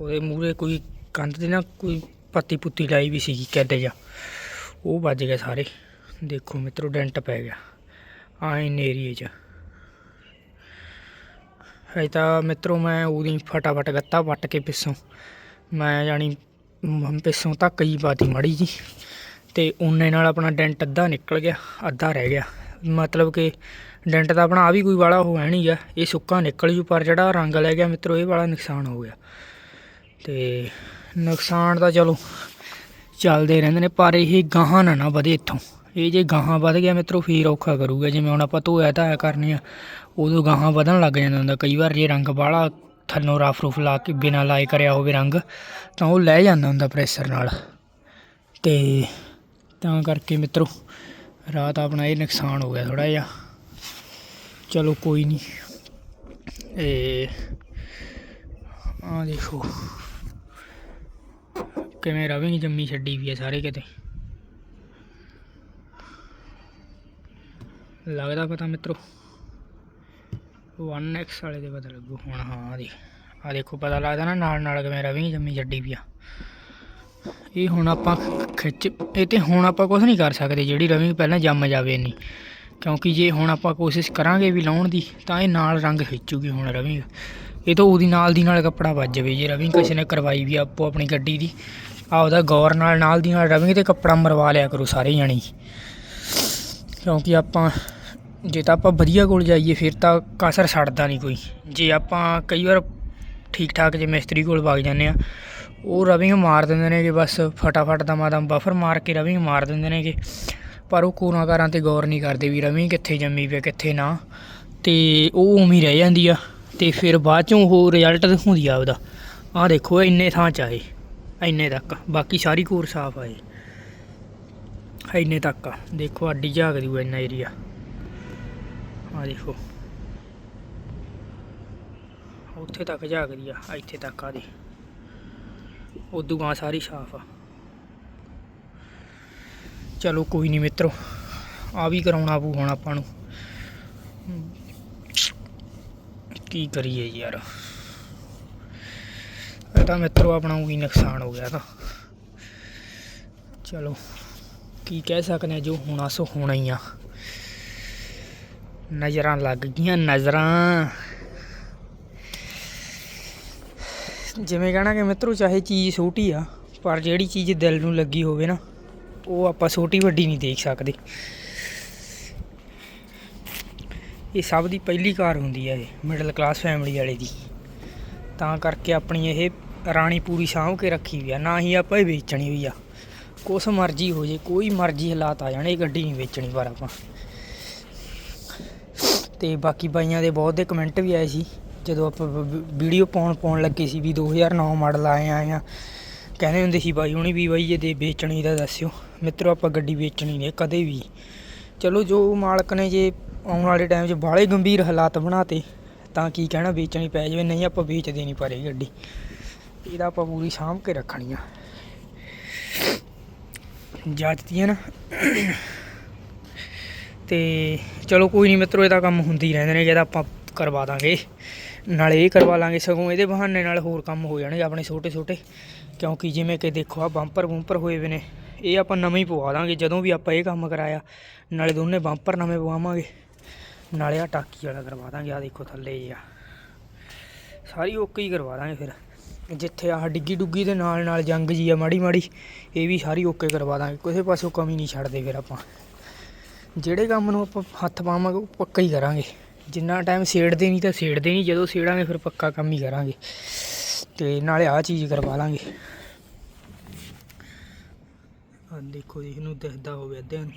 ਉਹਦੇ ਮੂਹਰੇ ਕੋਈ ਕੰਧ ਦੇ ਨਾ ਕੋਈ ਪੱਤੀ ਪੁੱਤੀ ਲਾਈ ਵੀ ਸੀਗੀ ਕੈਡੇ ਜਾ ਉਹ ਵੱਜ ਗਏ ਸਾਰੇ। ਦੇਖੋ ਮਿੱਤਰੋ, ਡੈਂਟ ਪੈ ਗਿਆ। ਆਹ ਇਨ ਏਰੀਏ 'ਚ। ਹੈ ਤਾਂ ਮਿੱਤਰੋ ਮੈਂ ਉਹਦੀ ਫਟਾਫਟ ਗੱਤਾ ਵੱਟ ਕੇ ਪਿੱਛੋਂ। ਮੈਂ ਜਾਣੀ ਮ- ਪਿੱਛੋਂ ਤੱਕ ਹੀ ਬਾਤੀ ਮੜੀ ਜੀ। ਤੇ ਉਹਨੇ ਨਾਲ ਆਪਣਾ ਡੈਂਟ ਅੱਧਾ ਨਿਕਲ ਗਿਆ, ਅੱਧਾ ਰਹਿ ਗਿਆ। ਮਤਲਬ ਕਿ ਡੈਂਟ ਦਾ ਆਪਣਾ ਆ ਵੀ ਕੋਈ ਵਾਲਾ ਉਹ ਹੈ ਨਹੀਂ ਗਾ, ਇਹ ਸੁੱਕਾ ਨਿਕਲ ਜੂ, ਪਰ ਜਿਹੜਾ ਰੰਗ ਲੈ ਗਿਆ ਮਿੱਤਰੋ, ਇਹ ਵਾਲਾ ਨੁਕਸਾਨ ਹੋ ਗਿਆ। ਤੇ ਨੁਕਸਾਨ ਤਾਂ ਚਲੋ ਚੱਲਦੇ ਰਹਿੰਦੇ ਨੇ, ਪਰ ਇਹ ਗਾਹਾਂ ਨਾ ਨਾ ਵਧੇ ਇੱਥੋਂ। ਇਹ ਜੇ ਗਾਹਾਂ ਵੱਧ ਗਿਆ ਮਿੱਤਰੋ, ਫੇਰ ਔਖਾ ਕਰੂਗਾ। ਜਿਵੇਂ ਹੁਣ ਆਪਾਂ ਧੋਇਆ ਧਾਇਆ ਕਰਨੀ ਆ ਉਦੋਂ ਗਾਹਾਂ ਵਧਣ ਲੱਗ ਜਾਂਦਾ ਹੁੰਦਾ। ਕਈ ਵਾਰ ਜੇ ਰੰਗ ਬਾਹਲਾ ਥੱਲੋਂ ਰਫ ਰੂਫ ਲਾ ਕੇ ਬਿਨਾਂ ਲਾਏ ਕਰਿਆ ਹੋਵੇ ਰੰਗ, ਤਾਂ ਉਹ ਲੈ ਜਾਂਦਾ ਹੁੰਦਾ ਪ੍ਰੈਸ਼ਰ ਨਾਲ। ਤੇ ਤਾਂ ਕਰਕੇ ਮਿੱਤਰੋ, ਰਾਤ ਆਪਣਾ ਇਹ ਨੁਕਸਾਨ ਹੋ ਗਿਆ ਥੋੜਾ ਜਿਹਾ। ਚਲੋ ਕੋਈ ਨਹੀਂ। ਇਹ ਆ ਦੇਖੋ, ਕਿਵੇਂ ਰਵਿੰਗ ਜੰਮੀ ਛੱਡੀ ਵੀ ਹੈ ਸਾਰੇ ਕਿਤੇ। ਲੱਗਦਾ ਪਤਾ ਮਿੱਤਰੋ। 1x ਵਾਲੇ ਦੇ ਪਤਾ ਲੱਗੂ ਹੁਣ ਹਾਂ ਆ ਦੇ ਆ ਦੇਖੋ, ਪਤਾ ਲੱਗਦਾ ਨਾ, ਨਾਲ ਨਾਲ ਕਿਵੇਂ ਰਵਿੰਗ ਜੰਮੀ ਛੱਡੀ ਵੀ ਆ। ਇਹ ਹੁਣ ਆਪਾਂ ਖਿੱਚ, ਇਹ ਤੇ ਹੁਣ ਆਪਾਂ ਕੁਝ ਨਹੀਂ ਕਰ ਸਕਦੇ, ਜਿਹੜੀ ਰਵਿੰਗ ਪਹਿਲਾਂ ਜੰਮ ਜਾਵੇ ਨਹੀਂ ਕਿਉਂਕਿ ਜੇ ਹੁਣ ਆਪਾਂ ਕੋਸ਼ਿਸ਼ ਕਰਾਂਗੇ ਵੀ ਲਾਉਣ ਦੀ, ਤਾਂ ਇਹ ਨਾਲ ਰੰਗ ਖਿੱਚੂਗੀ ਹੁਣ ਰਵਿੰਗ ਇਹ ਤਾਂ ਉਹਦੀ ਨਾਲ ਦੀ ਨਾਲ ਕੱਪੜਾ ਵੱਜ ਜਾਵੇ। ਜੇ ਰਵਿੰਗ ਕਿਸੇ ਨੇ ਕਰਵਾਈ ਵੀ ਆਪੋ ਆਪਣੀ ਗੱਡੀ ਦੀ, ਆਪਦਾ ਗੌਰ ਨਾਲ ਨਾਲ ਦੀ ਨਾਲ ਰਵਿੰਗ ਤੇ ਕੱਪੜਾ ਮਰਵਾ ਲਿਆ ਕਰੋ ਸਾਰੇ ਜਾਣੀ। ਕਿਉਂਕਿ ਆਪਾਂ ਜੇ ਤਾਂ ਆਪਾਂ ਵਧੀਆ ਕੋਲ ਜਾਈਏ, ਫਿਰ ਤਾਂ ਕਸਰ ਛੱਡਦਾ ਨਹੀਂ ਕੋਈ। ਜੇ ਆਪਾਂ ਕਈ ਵਾਰ ਠੀਕ ਠਾਕ ਜੇ ਮਿਸਤਰੀ ਕੋਲ ਵਗ ਜਾਂਦੇ ਆ ਉਹ ਰਵਿੰਗ ਮਾਰ ਦਿੰਦੇ ਨੇ ਕਿ ਬਸ ਫਟਾਫਟ ਦਾ ਮਾਦਮ ਬਫਰ ਮਾਰ ਕੇ ਰਵਿੰਗ ਮਾਰ ਦਿੰਦੇ ਨੇ ਕਿ ਪਰ ਉਹ ਕੋਨਾਕਾਰਾਂ ਤੇ ਗੌਰ ਨਹੀਂ ਕਰਦੇ ਵੀ ਰਵਿੰਗ ਕਿੱਥੇ ਜੰਮੀ ਪਿਆ ਕਿੱਥੇ ਨਾ। ਤੇ ਉਹ ਉਵੇਂ ਰਹਿ ਜਾਂਦੀ ਆ, ਤੇ ਫਿਰ ਬਾਅਦ ਚੋਂ ਉਹ ਰਿਜ਼ਲਟ ਦਿਖਾਉਂਦੀ ਆ ਉਹਦਾ ਆਹ ਦੇਖੋ, ਇੰਨੇ ਥਾਂ ਚ ਆਏ ਇੰਨੇ ਤੱਕ। ਬਾਕੀ ਸਾਰੀ ਕੋਰ ਸਾਫ਼ ਆਏ ਇੰਨੇ ਤੱਕ ਆ। ਦੇਖੋ, ਅੱਡੀ ਝਾਕਦੀ ਹੋਈ ਇੰਨਾ ਏਰੀਆ ਆ ਦੇਖੋ। ਉੱਥੇ ਤੱਕ ਜਾਗਦੀ ਆ ਇੱਥੇ ਤੱਕ ਆ ਦੇ। ਉਦੋਂ ਗਾਂ ਸਾਰੀ ਸਾਫ਼ ਆ। ਚਲੋ ਕੋਈ ਨਹੀਂ ਮਿੱਤਰੋ ਆ ਵੀ ਕਰਾਉਣਾ ਪਊ ਹੁਣ ਆਪਾਂ ਨੂੰ। ਕੀ ਕਰੀਏ ਯਾਰ। ਇਹ ਤਾਂ ਮਿੱਤਰੋ ਆਪਣਾ ਉਹੀ ਨੁਕਸਾਨ ਹੋ ਗਿਆ ਤਾਂ। ਚਲੋ ਕੀ ਕਹਿ ਸਕਦੇ ਆ, ਜੋ ਹੋਣਾ ਸੋ ਹੋਣਾ ਹੀ ਆ। ਨਜ਼ਰਾਂ ਲੱਗ ਗਈਆਂ, ਨਜ਼ਰਾਂ। ਜਿਵੇਂ ਕਹਣਾ ਕਿ ਮਿੱਤਰੋ, ਚਾਹੇ ਚੀਜ਼ ਛੋਟੀ ਆ, ਪਰ ਜਿਹੜੀ ਚੀਜ਼ ਦਿਲ ਨੂੰ ਲੱਗੀ ਹੋਵੇ ਨਾ, ਉਹ ਆਪਾਂ ਛੋਟੀ ਵੱਡੀ ਨਹੀਂ ਦੇਖ ਸਕਦੇ। ਇਹ ਸਭ ਦੀ ਪਹਿਲੀ ਕਾਰ ਹੁੰਦੀ ਹੈ ਇਹ ਮਿਡਲ ਕਲਾਸ ਫੈਮਿਲੀ ਵਾਲੇ ਦੀ। ਤਾਂ ਕਰਕੇ ਆਪਣੀ ਇਹ ਰਾਣੀ ਪੂਰੀ ਸਾਂਭ ਕੇ ਰੱਖੀ ਹੋਈ ਆ, ਨਾ ਹੀ ਆਪਾਂ ਇਹ ਵੇਚਣੀ ਹੋਈ ਆ। ਕੁਛ ਮਰਜ਼ੀ ਹੋ ਜੇ, ਕੋਈ ਮਰਜ਼ੀ ਹਾਲਾਤ ਆ ਜਾਣ, ਇਹ ਗੱਡੀ ਨਹੀਂ ਵੇਚਣੀ ਪਰ ਆਪਾਂ। ਤੇ ਬਾਕੀ ਬਾਈਆਂ ਦੇ ਬਹੁਤ ਦੇ ਕਮੈਂਟ ਵੀ ਆਏ ਸੀ। ਜਦੋਂ ਆਪਾਂ ਵੀਡੀਓ ਪਾਉਣ ਪਾਉਣ ਲੱਗੇ ਸੀ ਵੀ 2009 ਮਾਡਲ ਆਏ ਆਏ ਆ। ਕਹਿੰਦੇ ਹੁੰਦੇ ਸੀ ਬਾਈ ਹੁਣੀ ਵੀ ਬਾਈ ਜੇ ਦੇ ਵੇਚਣੀ ਦਾ ਦੱਸਿਓ। ਮਿੱਤਰੋ, ਆਪਾਂ ਗੱਡੀ ਵੇਚਣੀ ਨੇ, ਕਦੇ ਵੀ। ਚਲੋ, ਜੋ ਮਾਲਕ ਨੇ ਜੇ ਆਉਣ ਵਾਲੇ ਟਾਈਮ 'ਚ ਬਾਹਲੇ ਗੰਭੀਰ ਹਾਲਾਤ ਬਣਾਤੇ, ਤਾਂ ਕੀ ਕਹਿਣਾ, ਵੇਚਣੀ ਪੈ ਜਾਵੇ, ਨਹੀਂ ਆਪਾਂ ਵੇਚਦੇ ਨਹੀਂ ਪਰ ਇਹ ਗੱਡੀ। ਇਹਦਾ ਆਪਾਂ ਪੂਰੀ ਸਾਂਭ ਕੇ ਰੱਖਣੀ ਆ। ਜਾਂਚਦੀ ਨਾ। ਤੇ ਚਲੋ ਕੋਈ ਨਹੀਂ ਮਿੱਤਰੋ, ਇਹਦਾ ਕੰਮ ਹੁੰਦੀ ਹੀ ਰਹਿੰਦੇ ਨੇ, ਜਿਹਦਾ ਆਪਾਂ ਕਰਵਾ ਦਾਂਗੇ। ਨਾਲੇ ਇਹ ਕਰਵਾ ਲਾਂਗੇ ਸਗੋਂ ਇਹਦੇ ਬਹਾਨੇ ਨਾਲ ਹੋਰ ਕੰਮ ਹੋ ਜਾਣਗੇ ਆਪਣੇ ਛੋਟੇ ਛੋਟੇ ਕਿਉਂਕਿ ਜਿਵੇਂ ਕਿ ਦੇਖੋ ਆ ਬੰਪਰ ਬੰਪਰ ਹੋਏ ਵੇ ਨੇ, ਇਹ ਆਪਾਂ ਨਵੇਂ ਹੀ ਪਵਾ ਦਾਂਗੇ, ਜਦੋਂ ਵੀ ਆਪਾਂ ਇਹ ਕੰਮ ਕਰਾਇਆ, ਨਾਲੇ ਦੋਨੇ ਬੰਪਰ ਨਵੇਂ ਪਵਾਵਾਂਗੇ। ਨਾਲੇ ਆ ਟਾਕੀ ਵਾਲਾ ਕਰਵਾ ਦਾਂਗੇ ਆ ਦੇਖੋ ਥੱਲੇ ਜੀ ਆ ਸਾਰੀ ਓਕੇ ਹੀ ਕਰਵਾ ਦਾਂਗੇ ਫਿਰ। ਜਿੱਥੇ ਆਹ ਡਿੱਗੀ ਡੁੱਗੀ ਦੇ ਨਾਲ ਨਾਲ ਜੰਗ ਜੀ ਆ ਮਾੜੀ ਮਾੜੀ ਇਹ ਵੀ ਸਾਰੀ ਓਕੇ ਕਰਵਾ ਦਾਂਗੇ, ਕਿਸੇ ਪਾਸੋਂ ਕਮੀ ਨਹੀਂ ਛੱਡਦੇ ਫਿਰ ਆਪਾਂ। ਜਿਹੜੇ ਕੰਮ ਨੂੰ ਆਪਾਂ ਹੱਥ ਪਾਵਾਂਗੇ, ਉਹ ਪੱਕਾ ਹੀ ਕਰਾਂਗੇ। ਜਿੰਨਾ ਟਾਈਮ ਸੇੜਦੇ ਨਹੀਂ ਤਾਂ ਸੇੜਦੇ ਨਹੀਂ, ਜਦੋਂ ਸੇੜਾਂਗੇ ਫਿਰ ਪੱਕਾ ਕੰਮ ਹੀ ਕਰਾਂਗੇ। ਤੇ ਨਾਲੇ ਆਹ ਚੀਜ਼ ਕਰਵਾ ਲਾਂਗੇ। ਆ ਦੇਖੋ ਜੀ, ਇਹਨੂੰ ਦਿਖਦਾ ਹੋਵੇ ਅੱਧਿਆਂ ਨੂੰ।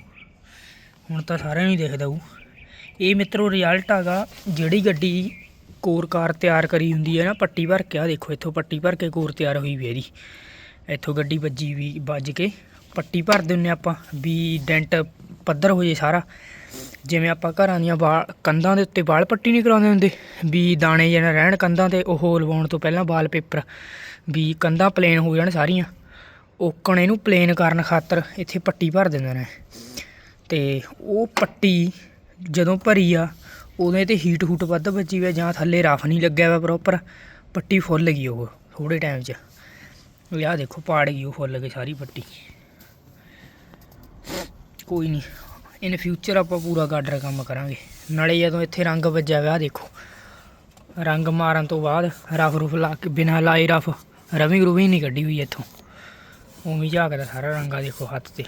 ਹੁਣ ਤਾਂ ਸਾਰਿਆਂ ਨੂੰ ਹੀ ਦਿਖਦਾ ਉਹ ਇਹ ਮਿੱਤਰੋ ਰਿਜ਼ਲਟ ਹੈਗਾ, ਜਿਹੜੀ ਗੱਡੀ ਕੋਰ ਕਾਰ ਤਿਆਰ ਕਰੀ ਹੁੰਦੀ ਹੈ ਨਾ, ਪੱਟੀ ਭਰ ਕੇ ਆ ਦੇਖੋ ਇੱਥੋਂ ਪੱਟੀ ਭਰ ਕੇ ਕੋਰ ਤਿਆਰ ਹੋਈ ਵੀ ਇਹਦੀ। ਇੱਥੋਂ ਗੱਡੀ ਵੱਜੀ ਵੀ, ਵੱਜ ਕੇ। ਪੱਟੀ ਭਰ ਦਿੰਨੇ ਆਪਾਂ, ਵੀ ਡੈਂਟ ਪੱਧਰ ਹੋ ਜੇ ਸਾਰਾ। ਜਿਵੇਂ ਆਪਾਂ ਘਰਾਂ ਦੀਆਂ ਵਾਲ, ਕੰਧਾਂ ਦੇ ਉੱਤੇ ਵਾਲ ਪੱਟੀ ਨਹੀਂ ਕਰਾਉਂਦੇ ਹੁੰਦੇ, ਵੀ ਦਾਣੇ ਜਿਹੇ ਰਹਿਣ ਕੰਧਾਂ ਤੇ, ਉਹ ਲਵਾਉਣ ਤੋਂ ਪਹਿਲਾਂ ਵਾਲ ਪੇਪਰ, ਵੀ ਕੰਧਾਂ ਪਲੇਨ ਹੋ ਜਾਣ ਸਾਰੀਆਂ। ਓਕਣ ਇਹਨੂੰ ਪਲੇਨ ਕਰਨ ਖਾਤਰ ਇੱਥੇ ਪੱਟੀ ਭਰ ਦਿੰਦੇ ਨੇ। ਤੇ ਉਹ ਪੱਟੀ ਜਦੋਂ ਭਰੀ ਆ, ਉਹਦੇ ਤੇ ਹੀਟ ਹੂਟ ਵੱਧ ਵੱਜੀ ਹੋਈ ਜਾਂ ਥੱਲੇ ਰਫ ਨਹੀਂ ਲੱਗਿਆ ਵਾ ਪ੍ਰੋਪਰ ਪੱਟੀ ਫੁੱਲ ਗਈ ਉਹ ਥੋੜੇ ਟਾਈਮ 'ਚ। ਇਹ ਆਹ ਦੇਖੋ ਪਾੜ ਗਈ ਉਹ ਫੁੱਲ ਗਈ ਸਾਰੀ ਪੱਟੀ। ਕੋਈ ਨਹੀਂ। ਇਨ ਫਿਊਚਰ ਆਪਾਂ ਪੂਰਾ ਗਾਡਰ ਕੰਮ ਕਰਾਂਗੇ। ਨਾਲੇ ਜਦੋਂ ਇੱਥੇ ਰੰਗ ਵੱਜਿਆ ਹੋਇਆ ਆਹ ਦੇਖੋ। ਰੰਗ ਮਾਰਨ ਤੋਂ ਬਾਅਦ ਰਫ ਰੁਫ ਲਾ ਕੇ, ਬਿਨਾਂ ਲਾਏ ਰਫ ਰਵਿੰਗ ਰੂਵਿੰਗ ਨਹੀਂ ਕੱਢੀ ਹੋਈ ਇੱਥੋਂ। ਉਵੇਂ ਝਾਕਦਾ ਸਾਰਾ ਰੰਗਾ ਦੇਖੋ ਹੱਥ ਤੇ।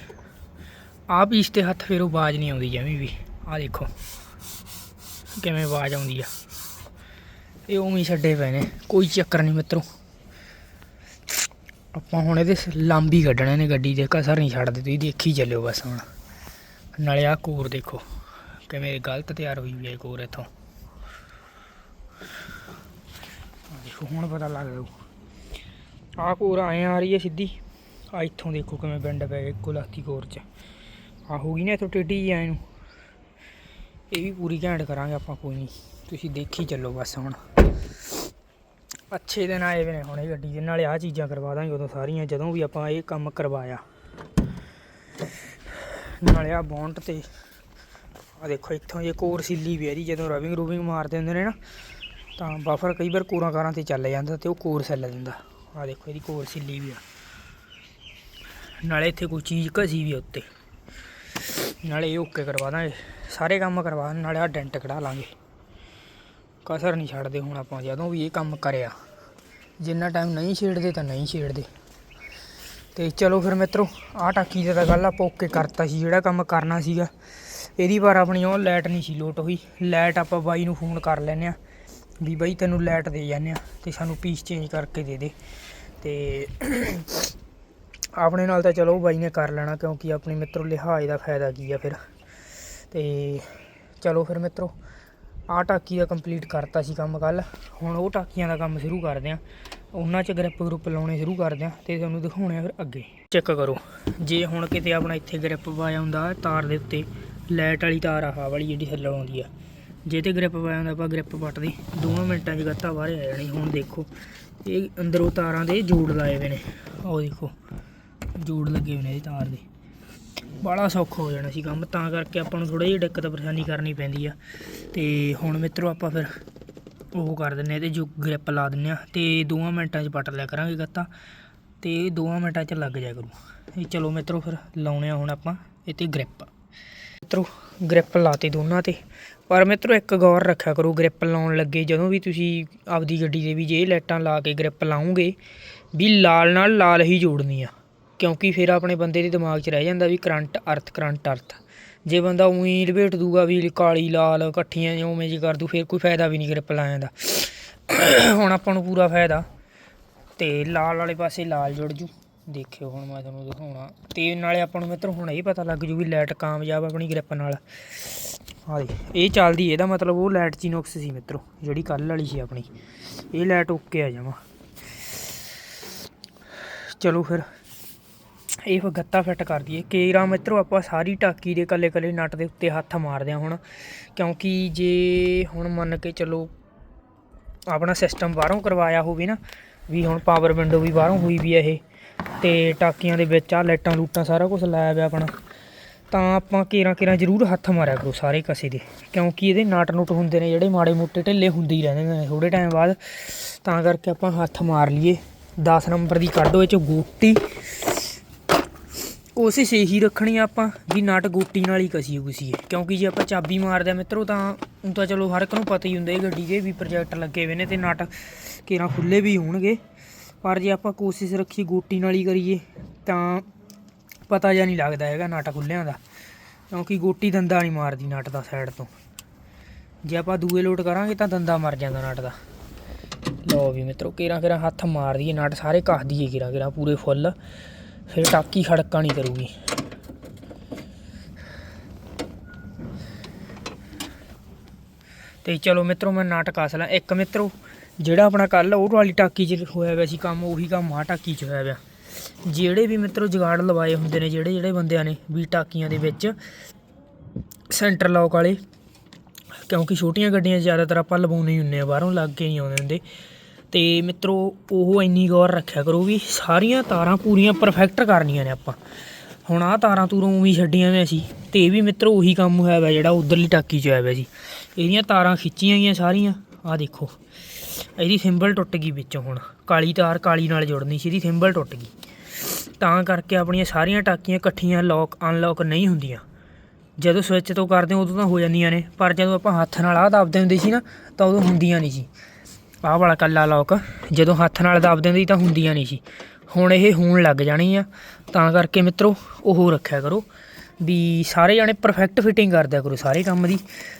ਆਹ ਪੀਸ ਤੇ ਹੱਥ ਫੇਰ ਉਹ ਆਵਾਜ਼ ਨਹੀਂ ਆਉਂਦੀ ਜਮੀ ਵੀ। ਆਹ ਦੇਖੋ, ਕਿਵੇਂ ਆਵਾਜ਼ ਆਉਂਦੀ ਆ। ਇਹ ਉਵੇਂ ਛੱਡੇ ਪਏ ਨੇ, ਕੋਈ ਚੱਕਰ ਨਹੀਂ ਮਿੱਤਰੋ। ਆਪਾਂ ਹੁਣ ਇਹਦੇ ਸ- ਲਾਂਬੀ ਕੱਢਣੇ ਨੇ ਗੱਡੀ ਦੇ, ਕਸਰ ਨਹੀਂ ਛੱਡਦੇ, ਤੁਸੀਂ ਦੇਖੀ ਚੱਲਿਓ ਬਸ ਹੁਣ। ਨਾਲੇ ਆਹ ਕੋਰ ਦੇਖੋ, ਕਿਵੇਂ ਗਲਤ ਤਿਆਰ ਹੋਈ ਵੀ ਹੈ ਕੋਰ ਇੱਥੋਂ। ਦੇਖੋ, ਹੁਣ ਪਤਾ ਲੱਗ ਜਾਊ ਆਹ ਕੋਰ ਆਏ ਆ ਰਹੀ ਹੈ ਸਿੱਧੀ। ਆ ਇੱਥੋਂ ਦੇਖੋ ਕਿਵੇਂ ਬੈਂਡ ਪੈ ਗਿਆ ਗੁਲਾਤੀ ਕੋਰ ਚ। ਆ ਹੋ ਗਈ ਨਾ ਇੱਥੋਂ ਟੇਢੀ ਜੀ ਆਏ ਨੂੰ। ਇਹ ਵੀ ਪੂਰੀ ਘੈਂਟ ਕਰਾਂਗੇ ਆਪਾਂ, ਕੋਈ ਨਹੀਂ। ਤੁਸੀਂ ਦੇਖੀ ਚੱਲੋ ਬਸ ਹੁਣ। ਅੱਛੇ ਦਿਨ ਆਏ ਵੇ ਨੇ ਹੁਣ ਇਹ ਗੱਡੀ ਦੇ, ਨਾਲੇ ਆਹ ਚੀਜ਼ਾਂ ਕਰਵਾ ਦਾਂਗੇ ਉਦੋਂ ਸਾਰੀਆਂ, ਜਦੋਂ ਵੀ ਆਪਾਂ ਇਹ ਕੰਮ ਕਰਵਾਇਆ। ਨਾਲੇ ਆ ਬੌਂਡ ਤੇ ਆ ਦੇਖੋ ਇੱਥੋਂ ਇਹ ਕੋਰ ਸਿੱਲੀ ਵੀ ਇਹਦੀ, ਜਦੋਂ ਰਵਿੰਗ ਰੂਵਿੰਗ ਮਾਰਦੇ ਹੁੰਦੇ ਨੇ ਨਾ, ਤਾਂ ਬਫਰ ਕਈ ਵਾਰ ਕੋਰਾਂ ਕਾਰਾਂ ਤੇ ਚੱਲ ਜਾਂਦਾ ਤੇ ਉਹ ਕੋਰ ਸੈੱਲ ਦਿੰਦਾ ਆ ਦੇਖੋ ਇਹਦੀ ਕੋਰ ਸਿੱਲੀ ਵੀ ਆ। ਨਾਲੇ ਇੱਥੇ ਕੋਈ ਚੀਜ਼ ਘਸੀ ਵੀ ਉੱਤੇ। ਨਾਲੇ ਇਹ ਓਕੇ ਕਰਵਾ ਦਾਂਗੇ, ਸਾਰੇ ਕੰਮ ਕਰਵਾ ਨਾਲੇ ਆ ਡੈਂਟ ਕਢਾ ਲਾਂਗੇ। ਕਸਰ ਨਹੀਂ ਛੱਡਦੇ ਹੁਣ ਆਪਾਂ, ਜਦੋਂ ਵੀ ਇਹ ਕੰਮ ਕਰਿਆ, ਜਿੰਨਾ ਟਾਈਮ ਨਹੀਂ ਛੇੜਦੇ ਤਾਂ ਨਹੀਂ ਛੇੜਦੇ। ਤੇ ਚਲੋ ਫਿਰ ਮਿੱਤਰੋ, ਆਹ ਟਾਕੀ ਦਾ ਤਾਂ ਗੱਲ ਆਪਾਂ ਓਕੇ ਕਰਤਾ ਸੀ, ਜਿਹੜਾ ਕੰਮ ਕਰਨਾ ਸੀਗਾ। ਇਹਦੀ ਵਾਰ ਆਪਣੀ ਉਹ ਲਾਈਟ ਨਹੀਂ ਸੀ ਲੋਟ ਹੋਈ। ਲਾਈਟ ਆਪਾਂ ਬਾਈ ਨੂੰ ਫੋਨ ਕਰ ਲੈਨੇ ਆ ਵੀ ਬਾਈ ਤੈਨੂੰ ਲਾਈਟ ਦੇ ਜਾਂਦੇ ਆ ਤੇ ਸਾਨੂੰ ਪੀਸ ਚੇਂਜ ਕਰਕੇ ਦੇ ਦੇ। ਤੇ ਆਪਣੇ ਨਾਲ ਤਾਂ ਚਲੋ ਬਾਈ ਨੇ ਕਰ ਲੈਣਾ ਕਿਉਂਕਿ ਆਪਣੇ ਮਿੱਤਰੋ ਲਿਹਾਜ਼ ਦਾ ਫਾਇਦਾ ਕੀ ਆ ਫਿਰ। ਤੇ ਚਲੋ ਫਿਰ ਮਿੱਤਰੋ, ਆਹ ਟਾਕੀ ਦਾ ਕੰਪਲੀਟ ਕਰਤਾ ਸੀ ਕੰਮ ਕੱਲ ਹੁਣ ਉਹ ਟਾਕੀਆਂ ਦਾ ਕੰਮ ਸ਼ੁਰੂ ਕਰਦੇ ਆ ਉਹਨਾਂ 'ਚ ਗ੍ਰਿਪ ਗਰੁੱਪ ਲਾਉਣੇ ਸ਼ੁਰੂ ਕਰਦੇ ਆ ਤੇ ਤੁਹਾਨੂੰ ਦਿਖਾਉਣੇ ਆ ਫਿਰ ਅੱਗੇ। ਚੈੱਕ ਕਰੋ। ਜੇ ਹੁਣ ਕਿਤੇ ਆਪਣਾ ਇੱਥੇ ਗ੍ਰਿਪ ਪਾਇਆ ਹੁੰਦਾ ਤਾਰ ਦੇ ਉੱਤੇ, ਲਾਈਟ ਵਾਲੀ ਤਾਰ ਆਹ ਵਾਲੀ ਜਿਹੜੀ ਥੱਲੇ ਆਉਂਦੀ ਆ। ਜੇ ਤੇ ਗ੍ਰਿਪ ਪਾਇਆ ਹੁੰਦਾ, ਆਪਾਂ ਗ੍ਰਿਪ ਪੱਟਦੇ ਦੋਵਾਂ ਮਿੰਟਾਂ 'ਚ ਗੱਤਾ ਬਾਹਰ ਆ ਜਾਣੀ, ਹੁਣ ਦੇਖੋ। ਇਹ ਅੰਦਰੋਂ ਤਾਰਾਂ ਦੇ ਜੋੜ ਲਾਏ ਹੋਏ ਨੇ। ਉਹ ਦੇਖੋ, ਜੋੜ ਲੱਗੇ ਹੋਏ ਨੇ ਇਹਦੀ ਤਾਰ ਦੇ। ਬੜਾ ਸੌਖਾ ਹੋ ਜਾਣਾ ਸੀ ਕੰਮ, ਤਾਂ ਕਰਕੇ ਆਪਾਂ ਨੂੰ ਥੋੜਾ ਜਿਹੀ ਦਿੱਕਤ ਪਰੇਸ਼ਾਨੀ ਕਰਨੀ ਪੈਂਦੀ ਆ। ਤੇ ਹੁਣ ਮਿੱਤਰੋ ਆਪਾਂ ਫਿਰ ਉਹ ਕਰ ਦਿੰਨੇ ਆ ਤੇ ਜੋ ਗ੍ਰਿਪ ਲਾ ਦਿੰਨੇ ਆ ਤੇ ਦੋਵਾਂ ਮਿੰਟਾਂ 'ਚ ਪੱਟ ਲਿਆ ਕਰਾਂਗੇ ਗੱਤਾ ਤੇ ਇਹ ਦੋਵਾਂ ਮਿੰਟਾਂ 'ਚ ਲੱਗ ਜਾਇਆ ਕਰੂ। ਇਹ ਚਲੋ ਮਿੱਤਰੋ ਫਿਰ ਲਾਉਣੇ ਆ ਹੁਣ ਆਪਾਂ ਇਹ ਤੇ ਗ੍ਰਿਪ ਮਿੱਤਰੋ ਗ੍ਰਿਪ ਲਾਤੇ ਦੋਨਾਂ ਤੇ। ਪਰ ਮਿੱਤਰੋ ਇੱਕ ਗੌਰ ਰੱਖਿਆ ਕਰੋ ਗ੍ਰਿਪ ਲਾਉਣ ਲੱਗੇ ਜਦੋਂ ਵੀ ਤੁਸੀਂ ਆਪਦੀ ਗੱਡੀ ਦੇ ਵੀ ਜੇ ਲਾਈਟਾਂ ਲਾ ਕੇ ਗ੍ਰਿਪ ਲਾਉਂਗੇ ਵੀ ਲਾਲ ਨਾਲ ਲਾਲ ਹੀ ਜੋੜਨੀ ਆ। ਕਿਉਂਕਿ ਫਿਰ ਆਪਣੇ ਬੰਦੇ ਦੇ ਦਿਮਾਗ 'ਚ ਰਹਿ ਜਾਂਦਾ ਵੀ ਕਰੰਟ ਅਰਥ ਕਰੰਟ ਅਰਥ ਜੇ ਬੰਦਾ ਉਹੀ ਲਪੇਟ ਦੂਗਾ ਵੀ ਕਾਲੀ, ਲਾਲ, ਇਕੱਠੀਆਂ ਉਵੇਂ ਜੀ ਕਰ ਦੂ, ਫਿਰ ਕੋਈ ਫਾਇਦਾ ਵੀ ਨਹੀਂ ਗ੍ਰਿਪ ਲਾਇਆ ਦਾ। ਹੁਣ ਆਪਾਂ ਨੂੰ ਪੂਰਾ ਫਾਇਦਾ। ਤੇ ਲਾਲ ਵਾਲੇ ਪਾਸੇ ਲਾਲ ਜੁੜ ਜੂ। ਦੇਖਿਓ ਹੁਣ ਮੈਂ ਤੁਹਾਨੂੰ ਦਿਖਾਉਣਾ। ਤੇ ਨਾਲੇ ਆਪਾਂ ਨੂੰ ਮਿੱਤਰ ਹੁਣ ਇਹ ਪਤਾ ਲੱਗ ਜੂ ਵੀ ਲਾਈਟ ਕਾਮਯਾਬ ਆਪਣੀ ਗ੍ਰਿਪ ਨਾਲ। ਹਾਂ ਇਹ ਚੱਲਦੀ ਇਹਦਾ ਮਤਲਬ ਉਹ ਲਾਈਟ 'ਚ ਨੁਕਸ ਸੀ ਮਿੱਤਰੋ, ਜਿਹੜੀ ਕੱਲ ਵਾਲੀ ਸੀ ਆਪਣੀ। ਇਹ ਲਾਈਟ ਓਕੇ ਆ ਜਾਵਾਂ ਚਲੋ ਫਿਰ। ਇਹ ਫਿਰ ਗੱਤਾ ਫਿੱਟ ਕਰ ਦਈਏ। ਕੇਰਾ ਮਿੱਤਰੋ, ਆਪਾਂ ਸਾਰੀ ਟਾਕੀ ਦੇ ਕੱਲੇ ਕੱਲੇ ਨਟ ਦੇ ਉੱਤੇ ਹੱਥ ਮਾਰਦੇ ਹਾਂ ਹੁਣ। ਕਿਉਂਕਿ ਜੇ ਹੁਣ ਮੰਨ ਕੇ ਚੱਲੋ ਆਪਣਾ ਸਿਸਟਮ ਬਾਹਰੋਂ ਕਰਵਾਇਆ ਹੋਵੇ ਨਾ, ਵੀ ਹੁਣ ਪਾਵਰ ਵਿੰਡੋ ਵੀ ਬਾਹਰੋਂ ਹੋਈ ਵੀ ਆ ਇਹ, ਤੇ ਟਾਕੀਆਂ ਦੇ ਵਿੱਚ ਆ ਲਾਈਟਾਂ ਲੂਟਾਂ ਸਾਰਾ ਕੁਝ ਲਾਇਆ ਹੋਇਆ ਆਪਣਾ, ਤਾਂ ਆਪਾਂ ਕੇਰਾਂ ਕੇਰਾਂ ਜ਼ਰੂਰ ਹੱਥ ਮਾਰਿਆ ਕਰੋ ਸਾਰੇ ਕਸੇ ਦੇ। ਕਿਉਂਕਿ ਇਹਦੇ ਨਾਟ ਨੁੱਟ ਹੁੰਦੇ ਨੇ ਜਿਹੜੇ ਮਾੜੇ ਮੋਟੇ ਢਿੱਲੇ ਹੁੰਦੇ ਹੀ ਰਹਿੰਦੇ ਨੇ ਥੋੜੇ ਟਾਈਮ ਬਾਅਦ। ਤਾਂ ਕਰਕੇ ਆਪਾਂ ਹੱਥ ਮਾਰ ਲਈਏ। 10 ਨੰਬਰ ਦੀ ਕੱਢੋ ਇਹ ਚ ਗੋਟੀ ਕੋਸ਼ਿਸ਼ ਇਹੀ ਰੱਖਣੀ ਆ ਆਪਾਂ, ਵੀ ਨਟ ਗੋਟੀ ਨਾਲ ਹੀ ਕਸੀਏ ਕੁਸੀਏ ਕਿਉਂਕਿ ਜੇ ਆਪਾਂ ਚਾਬੀ ਮਾਰਦੇ ਆ ਮਿੱਤਰੋ, ਤਾਂ ਹੁਣ ਤਾਂ ਚਲੋ ਹਰ ਇੱਕ ਨੂੰ ਪਤਾ ਹੀ ਹੁੰਦਾ ਇਹ ਗੱਡੀ 'ਚ ਵੀ ਪ੍ਰੋਜੈਕਟ ਲੱਗੇ ਹੋਏ ਨੇ ਤੇ ਨਟ ਕੇਰਾਂ ਖੁੱਲੇ ਵੀ ਹੋਣਗੇ। ਪਰ ਜੇ ਆਪਾਂ ਕੋਸ਼ਿਸ਼ ਰੱਖੀ ਗੋਟੀ ਨਾਲ ਹੀ ਕਰੀਏ, ਤਾਂ ਪਤਾ ਜਾਂ ਨਹੀਂ ਲੱਗਦਾ ਹੈਗਾ ਨਟ ਖੁੱਲਿਆਂ ਦਾ। ਕਿਉਂਕਿ ਗੋਟੀ ਦੰਦਾ ਨਹੀਂ ਮਾਰਦੀ ਨਟ ਦਾ ਸਾਈਡ ਤੋਂ। ਜੇ ਆਪਾਂ ਦੂਏ ਲੋਟ ਕਰਾਂਗੇ ਤਾਂ ਦੰਦਾ ਮਰ ਜਾਂਦਾ ਨਟ ਦਾ। ਲਓ ਵੀ ਮਿੱਤਰੋ ਕੇਰਾਂ ਕੇਰਾਂ ਹੱਥ ਮਾਰ ਦਈਏ, ਨਟ ਸਾਰੇ ਕੱਸ ਦਈਏ ਕੇਰਾਂ ਕੇਰਾਂ ਪੂਰੇ ਫੁੱਲ ਫਿਰ ਟਾਕੀ ਖੜਕਾ ਨਹੀਂ ਕਰੂਗੀ। ਤੇ ਚਲੋ ਮਿੱਤਰੋ, ਮੈਂ ਨਾਟਕ ਕੱਸ ਲਾਂ। ਇੱਕ ਮਿੱਤਰੋ, ਜਿਹੜਾ ਆਪਣਾ ਕੱਲ ਉਹ ਵਾਲੀ ਟਾਕੀ 'ਚ ਹੋਇਆ ਹੋਇਆ ਸੀ ਕੰਮ, ਉਹੀ ਕੰਮ ਆ ਟਾਕੀ 'ਚ ਹੋਇਆ ਹੋਇਆ ਜਿਹੜੇ ਵੀ ਮਿੱਤਰੋ ਜੁਗਾੜ ਲਵਾਏ ਹੁੰਦੇ ਨੇ, ਜਿਹੜੇ ਜਿਹੜੇ ਬੰਦਿਆਂ ਨੇ ਵੀ ਟਾਕੀਆਂ ਦੇ ਵਿੱਚ ਸੈਂਟਰ ਲੌਕ ਵਾਲੇ, ਕਿਉਂਕਿ ਛੋਟੀਆਂ ਗੱਡੀਆਂ ਜ਼ਿਆਦਾਤਰ ਆਪਾਂ ਲਵਾਉਣੇ ਹੀ ਹੁੰਨੇ ਆ, ਬਾਹਰੋਂ ਲੱਗ ਕੇ ਹੀ ਆਉਂਦੇ ਹੁੰਦੇ। ਤੇ ਮਿੱਤਰੋ, ਉਹ ਇੰਨੀ ਗੌਰ ਰੱਖਿਆ ਕਰੋ ਵੀ ਸਾਰੀਆਂ ਤਾਰਾਂ ਪੂਰੀਆਂ ਪਰਫੈਕਟ ਕਰਨੀਆਂ ਨੇ ਆਪਾਂ। ਹੁਣ ਆਹ ਤਾਰਾਂ ਤੂਰਾਂ ਵੀ ਛੱਡੀਆਂ ਹੋਈਆਂ ਸੀ ਤੇ ਇਹ ਵੀ ਮਿੱਤਰੋ ਉਹੀ ਕੰਮ ਹੋਇਆ ਵਾ ਜਿਹੜਾ ਉਧਰਲੀ ਟਾਕੀ 'ਚ ਹੋਇਆ ਵਾ ਸੀ ਇਹਦੀਆਂ ਤਾਰਾਂ ਖਿੱਚੀਆਂ ਗਈਆਂ ਸਾਰੀਆਂ। ਆਹ ਦੇਖੋ, ਇਹਦੀ ਸਿੰਬਲ ਟੁੱਟ ਗਈ ਵਿੱਚੋਂ ਹੁਣ। ਕਾਲੀ ਤਾਰ ਕਾਲੀ ਨਾਲ ਜੁੜਨੀ ਸੀ, ਇਹਦੀ ਸਿੰਬਲ ਟੁੱਟ ਗਈ। ਤਾਂ ਕਰਕੇ ਆਪਣੀਆਂ ਸਾਰੀਆਂ ਟਾਕੀਆਂ ਇਕੱਠੀਆਂ ਲੌਕ ਅਨਲੌਕ ਨਹੀਂ ਹੁੰਦੀਆਂ। ਜਦੋਂ ਸਵਿਚ ਤੋਂ ਕਰਦੇ ਉਦੋਂ ਤਾਂ ਹੋ ਜਾਂਦੀਆਂ ਨੇ। ਪਰ ਜਦੋਂ ਆਪਾਂ ਹੱਥ ਨਾਲ ਆਹ ਦੱਬਦੇ ਹੁੰਦੇ ਸੀ ਨਾ, ਤਾਂ ਉਦੋਂ ਹੁੰਦੀਆਂ ਨਹੀਂ ਸੀ। ਆਹ ਵਾਲਾ ਕੱਲਾ ਲੌਕ ਜਦੋਂ ਹੱਥ ਨਾਲ ਦਬਦੇ ਹੁੰਦੇ ਤਾਂ ਹੁੰਦੀਆਂ ਨਹੀਂ ਸੀ। ਹੁਣ ਇਹ ਹੋਣ ਲੱਗ ਜਾਣੀ ਆ। ਤਾਂ ਕਰਕੇ ਮਿੱਤਰੋ, ਉਹ ਰੱਖਿਆ ਕਰੋ। ਵੀ ਸਾਰੇ ਜਾਣੇ ਪਰਫੈਕਟ ਫਿਟਿੰਗ ਕਰਦਿਆ ਕਰੋ ਸਾਰੇ ਕੰਮ ਦੀ।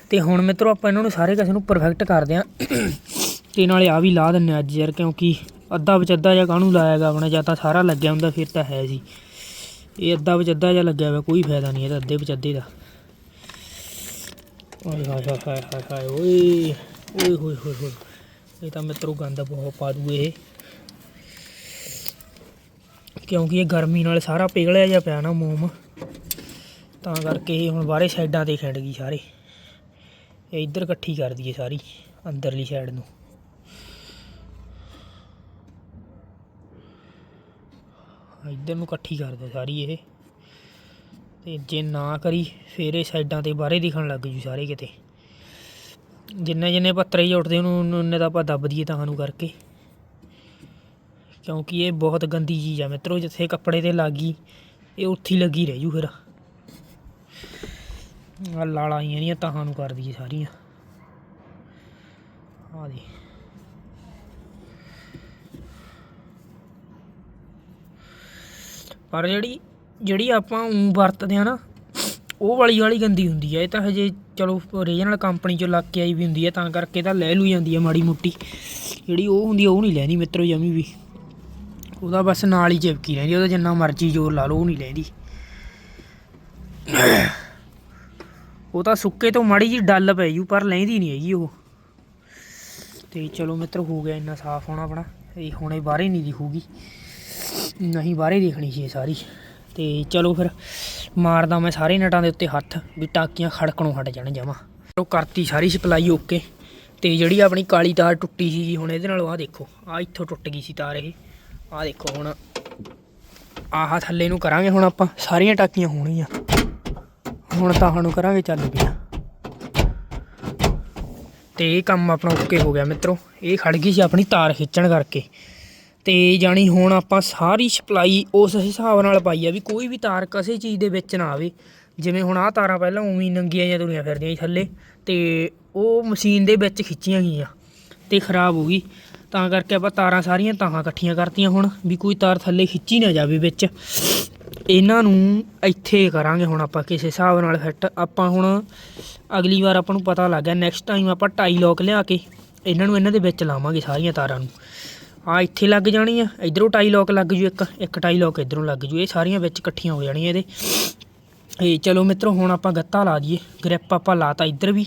ਤੇ ਹੁਣ ਮਿੱਤਰੋ, ਆਪਾਂ ਇਹਨਾਂ ਨੂੰ ਸਾਰੇ ਕਿਸੇ ਨੂੰ ਪਰਫੈਕਟ ਕਰਦੇ ਆ। ਤੇ ਨਾਲੇ ਆ ਵੀ ਲਾ ਦਿੰਨੇ ਆ ਅੱਜ ਯਾਰ, ਕਿਉਂਕਿ ਅੱਧਾ ਵਿੱਚ ਅੱਧਾ ਜਾਂ ਕਾਹਨੂੰ ਲਾਇਆਗਾ ਆਪਣਾ, ਜਾਂ ਤਾਂ ਸਾਰਾ ਲੱਗਿਆ ਹੁੰਦਾ, ਫਿਰ ਤਾਂ ਹੈ ਜੀ ਇਹ ਅੱਧਾ ਵਿੱਚ ਅੱਧਾ ਜਿਹਾ ਲੱਗਿਆ ਹੋਇਆ, ਕੋਈ ਫਾਇਦਾ ਨਹੀਂ ਇਹਦਾ ਅੱਧੇ ਵਿੱਚ ਅੱਧੇ ਦਾ ਓਏ ਹਾਏ ਹਾਏ ਹਾਏ ਹਾਏ, ਓਏ ਓਏ, ਹੋਏ ਹੋਏ ਹੋਏ। ਇਹ ਤਾਂ ਮਿੱਤਰੋ ਗੰਦ ਬਹੁਤ ਪਾ ਦੂ ਇਹ। ਕਿਉਂਕਿ ਇਹ ਗਰਮੀ ਨਾਲ ਸਾਰਾ ਪਿਘਲਿਆ ਜਿਹਾ ਪਿਆ ਨਾ ਮੋਮ। ਤਾਂ ਕਰਕੇ ਇਹ ਹੁਣ ਬਾਹਰੇ ਸਾਈਡਾਂ ਤੇ ਖਿੰਡ ਗਈ ਸਾਰੇ। ਇਹ ਇੱਧਰ ਇਕੱਠੀ ਕਰ ਦਈਏ ਸਾਰੀ, ਅੰਦਰਲੀ ਸਾਈਡ ਨੂੰ। ਇੱਧਰ ਨੂੰ ਇਕੱਠੀ ਕਰ ਦੇ ਸਾਰੀ ਇਹ। ਤੇ ਜੇ ਨਾ ਕਰੀ, ਫਿਰ ਇਹ ਸਾਈਡਾਂ ਤੇ ਬਾਹਰੇ ਦਿਖਣ ਲੱਗ ਜੂ ਸਾਰੇ ਕਿਤੇ। ਜਿੰਨੇ ਜਿੰਨੇ ਪੱਤਰ ਹੀ ਉੱਠਦੇ ਉਹਨੂੰ ਉਹਨੇ ਤਾਂ ਆਪਾਂ ਦੱਬ ਦਈਏ ਤਾਂ ਨੂੰ ਕਰਕੇ। ਕਿਉਂਕਿ ਇਹ ਬਹੁਤ ਗੰਦੀ ਚੀਜ਼ ਆ ਮਿੱਤਰੋ, ਜਿੱਥੇ ਕੱਪੜੇ ਤੇ ਲੱਗੀ, ਇਹ ਉੱਥੇ ਲੱਗੀ ਰਹਿ ਜੂ ਫਿਰ। ਆ ਲਾਲਾਂ ਆਈਆਂ ਨਹੀਂ ਤਾਹਾਂ ਨੂੰ ਕਰ ਦਈਏ ਸਾਰੀਆਂ। ਆ ਦੇ ਪਰ ਜਿਹੜੀ ਜਿਹੜੀ ਆਪਾਂ ਊਂ ਵਰਤਦੇ ਆ ਨਾ ਉਹ ਵਾਲੀ ਵਾਲੀ ਗੰਦੀ ਹੁੰਦੀ ਆ, ਇਹ ਤਾਂ ਹਜੇ ਚਲੋ ਰੀਜਨਲ ਕੰਪਨੀ ਚੋਂ ਲੱਗ ਕੇ ਆਈ ਵੀ ਹੁੰਦੀ ਆ, ਤਾਂ ਕਰਕੇ ਤਾਂ ਲੈ ਲੂ ਜਾਂਦੀ ਆ ਮਾੜੀ ਮੋਟੀ। ਜਿਹੜੀ ਉਹ ਹੁੰਦੀ ਆ, ਉਹ ਨਹੀਂ ਲੈਣੀ ਮਿੱਤਰੋ ਜਮੀ ਵੀ। ਉਹਦਾ ਬਸ ਨਾਲ ਹੀ ਚਿਪਕੀ ਰਹਿੰਦੀ, ਉਹਦਾ ਜਿੰਨਾ ਮਰਜ਼ੀ ਜ਼ੋਰ ਲਾ ਲਓ, ਉਹ ਨਹੀਂ ਲੈਂਦੀ। ਉਹ ਤਾਂ ਸੁੱਕੇ ਤੋਂ ਮਾੜੀ ਜੀ ਡੱਲ ਪੈ ਜੂ, ਪਰ ਲੈਂਦੀ ਨਹੀਂ ਹੈਗੀ ਉਹ। ਤੇ ਚਲੋ ਮਿੱਤਰ, ਹੋ ਗਿਆ ਇੰਨਾ ਸਾਫ਼ ਹੋਣਾ ਆਪਣਾ। ਇਹ ਹੁਣੇ ਬਾਹਰੇ ਨਹੀਂ ਦਿਖੂਗੀ। ਨਹੀਂ ਬਾਹਰੇ ਦੇਖਣੀ ਸੀ ਇਹ ਸਾਰੀ। ਤੇ ਚਲੋ ਫਿਰ ਮਾਰਦਾ ਮੈਂ ਸਾਰੇ ਨਟਾਂ ਦੇ ਉੱਤੇ ਹੱਥ ਵੀ ਟਾਕੀਆਂ ਖੜਕਣੋਂ ਹਟ ਜਾਣ ਜਮਾ। ਉਹ ਕਰਤੀ ਸਾਰੀ ਸਪਲਾਈ ਓਕੇ। ਤੇ ਜਿਹੜੀ ਆਪਣੀ ਕਾਲੀ ਤਾਰ ਟੁੱਟੀ ਸੀ ਹੁਣ ਇਹਦੇ ਨਾਲ ਆਹ ਦੇਖੋ, ਆਹ ਇੱਥੋਂ ਟੁੱਟ ਗਈ ਸੀ ਤਾਰ ਇਹ। ਆਹ ਦੇਖੋ ਹੁਣ, ਆਹ ਥੱਲੇ ਨੂੰ ਕਰਾਂਗੇ ਹੁਣ ਆਪਾਂ, ਸਾਰੀਆਂ ਟਾਕੀਆਂ ਹੋਣੀਆਂ ਹੁਣ ਤਾਂ ਸਾਨੂੰ ਕਰਾਂਗੇ ਚੱਲ ਪਿਆ। ਤੇ ਇਹ ਕੰਮ ਆਪਣਾ ਓਕੇ ਹੋ ਗਿਆ ਮਿੱਤਰੋ। ਇਹ ਖੜ ਗਈ ਸੀ ਆਪਣੀ ਤਾਰ ਖਿੱਚਣ ਕਰਕੇ। ਤੇ ਜਾਣੀ ਹੁਣ ਆਪਾਂ ਸਾਰੀ ਸਪਲਾਈ ਉਸ ਹਿਸਾਬ ਨਾਲ ਪਾਈ ਆ ਵੀ ਕੋਈ ਵੀ ਤਾਰ ਕਿਸੇ ਚੀਜ਼ ਦੇ ਵਿੱਚ ਨਾ ਆਵੇ। ਜਿਵੇਂ ਹੁਣ ਆਹ ਤਾਰਾਂ ਪਹਿਲਾਂ ਉਵੇਂ ਨੰਗੀਆਂ ਜਾਂ ਤੁਰੀਆਂ ਫਿਰਦੀਆਂ ਸੀ ਥੱਲੇ ਤੇ ਉਹ ਮਸ਼ੀਨ ਦੇ ਵਿੱਚ ਖਿੱਚੀਆਂ ਗਈਆਂ ਤੇ ਖਰਾਬ ਹੋ ਗਈ। ਤਾਂ ਕਰਕੇ ਆਪਾਂ ਤਾਰਾਂ ਸਾਰੀਆਂ ਤਾਹਾਂ ਇਕੱਠੀਆਂ ਕਰਤੀਆਂ ਹੁਣ ਵੀ ਕੋਈ ਤਾਰ ਥੱਲੇ ਖਿੱਚੀ ਨਾ ਜਾਵੇ ਵਿੱਚ। ਇਹਨਾਂ ਨੂੰ ਇੱਥੇ ਕਰਾਂਗੇ ਹੁਣ ਆਪਾਂ ਕਿਸੇ ਹਿਸਾਬ ਨਾਲ ਫਿੱਟ। ਆਪਾਂ ਹੁਣ ਅਗਲੀ ਵਾਰ ਆਪਾਂ ਨੂੰ ਪਤਾ ਲੱਗ ਗਿਆ ਨੈਕਸਟ ਟਾਈਮ ਆਪਾਂ ਟਾਈ ਲੋਕ ਲਿਆ ਕੇ ਇਹਨਾਂ ਨੂੰ ਇਹਨਾਂ ਦੇ ਵਿੱਚ ਲਾਵਾਂਗੇ ਸਾਰੀਆਂ ਤਾਰਾਂ ਨੂੰ। ਆ ਇੱਥੇ ਲੱਗ ਜਾਣੀ ਆ। ਇਧਰੋਂ ਟਾਈ ਲੋਕ ਲੱਗ ਜੂ ਇੱਕ ਇੱਕ ਟਾਈ ਲੋਕ ਇਧਰੋਂ ਲੱਗ ਜੂ। ਇਹ ਸਾਰੀਆਂ ਵਿੱਚ ਇਕੱਠੀਆਂ ਹੋ ਜਾਣੀਆਂ ਇਹਦੇ। ਇਹ ਚਲੋ ਮਿੱਤਰੋ, ਹੁਣ ਆਪਾਂ ਗੱਤਾ ਲਾ ਦਈਏ। ਗ੍ਰਿਪ ਆਪਾਂ ਲਾਤਾ ਇੱਧਰ ਵੀ,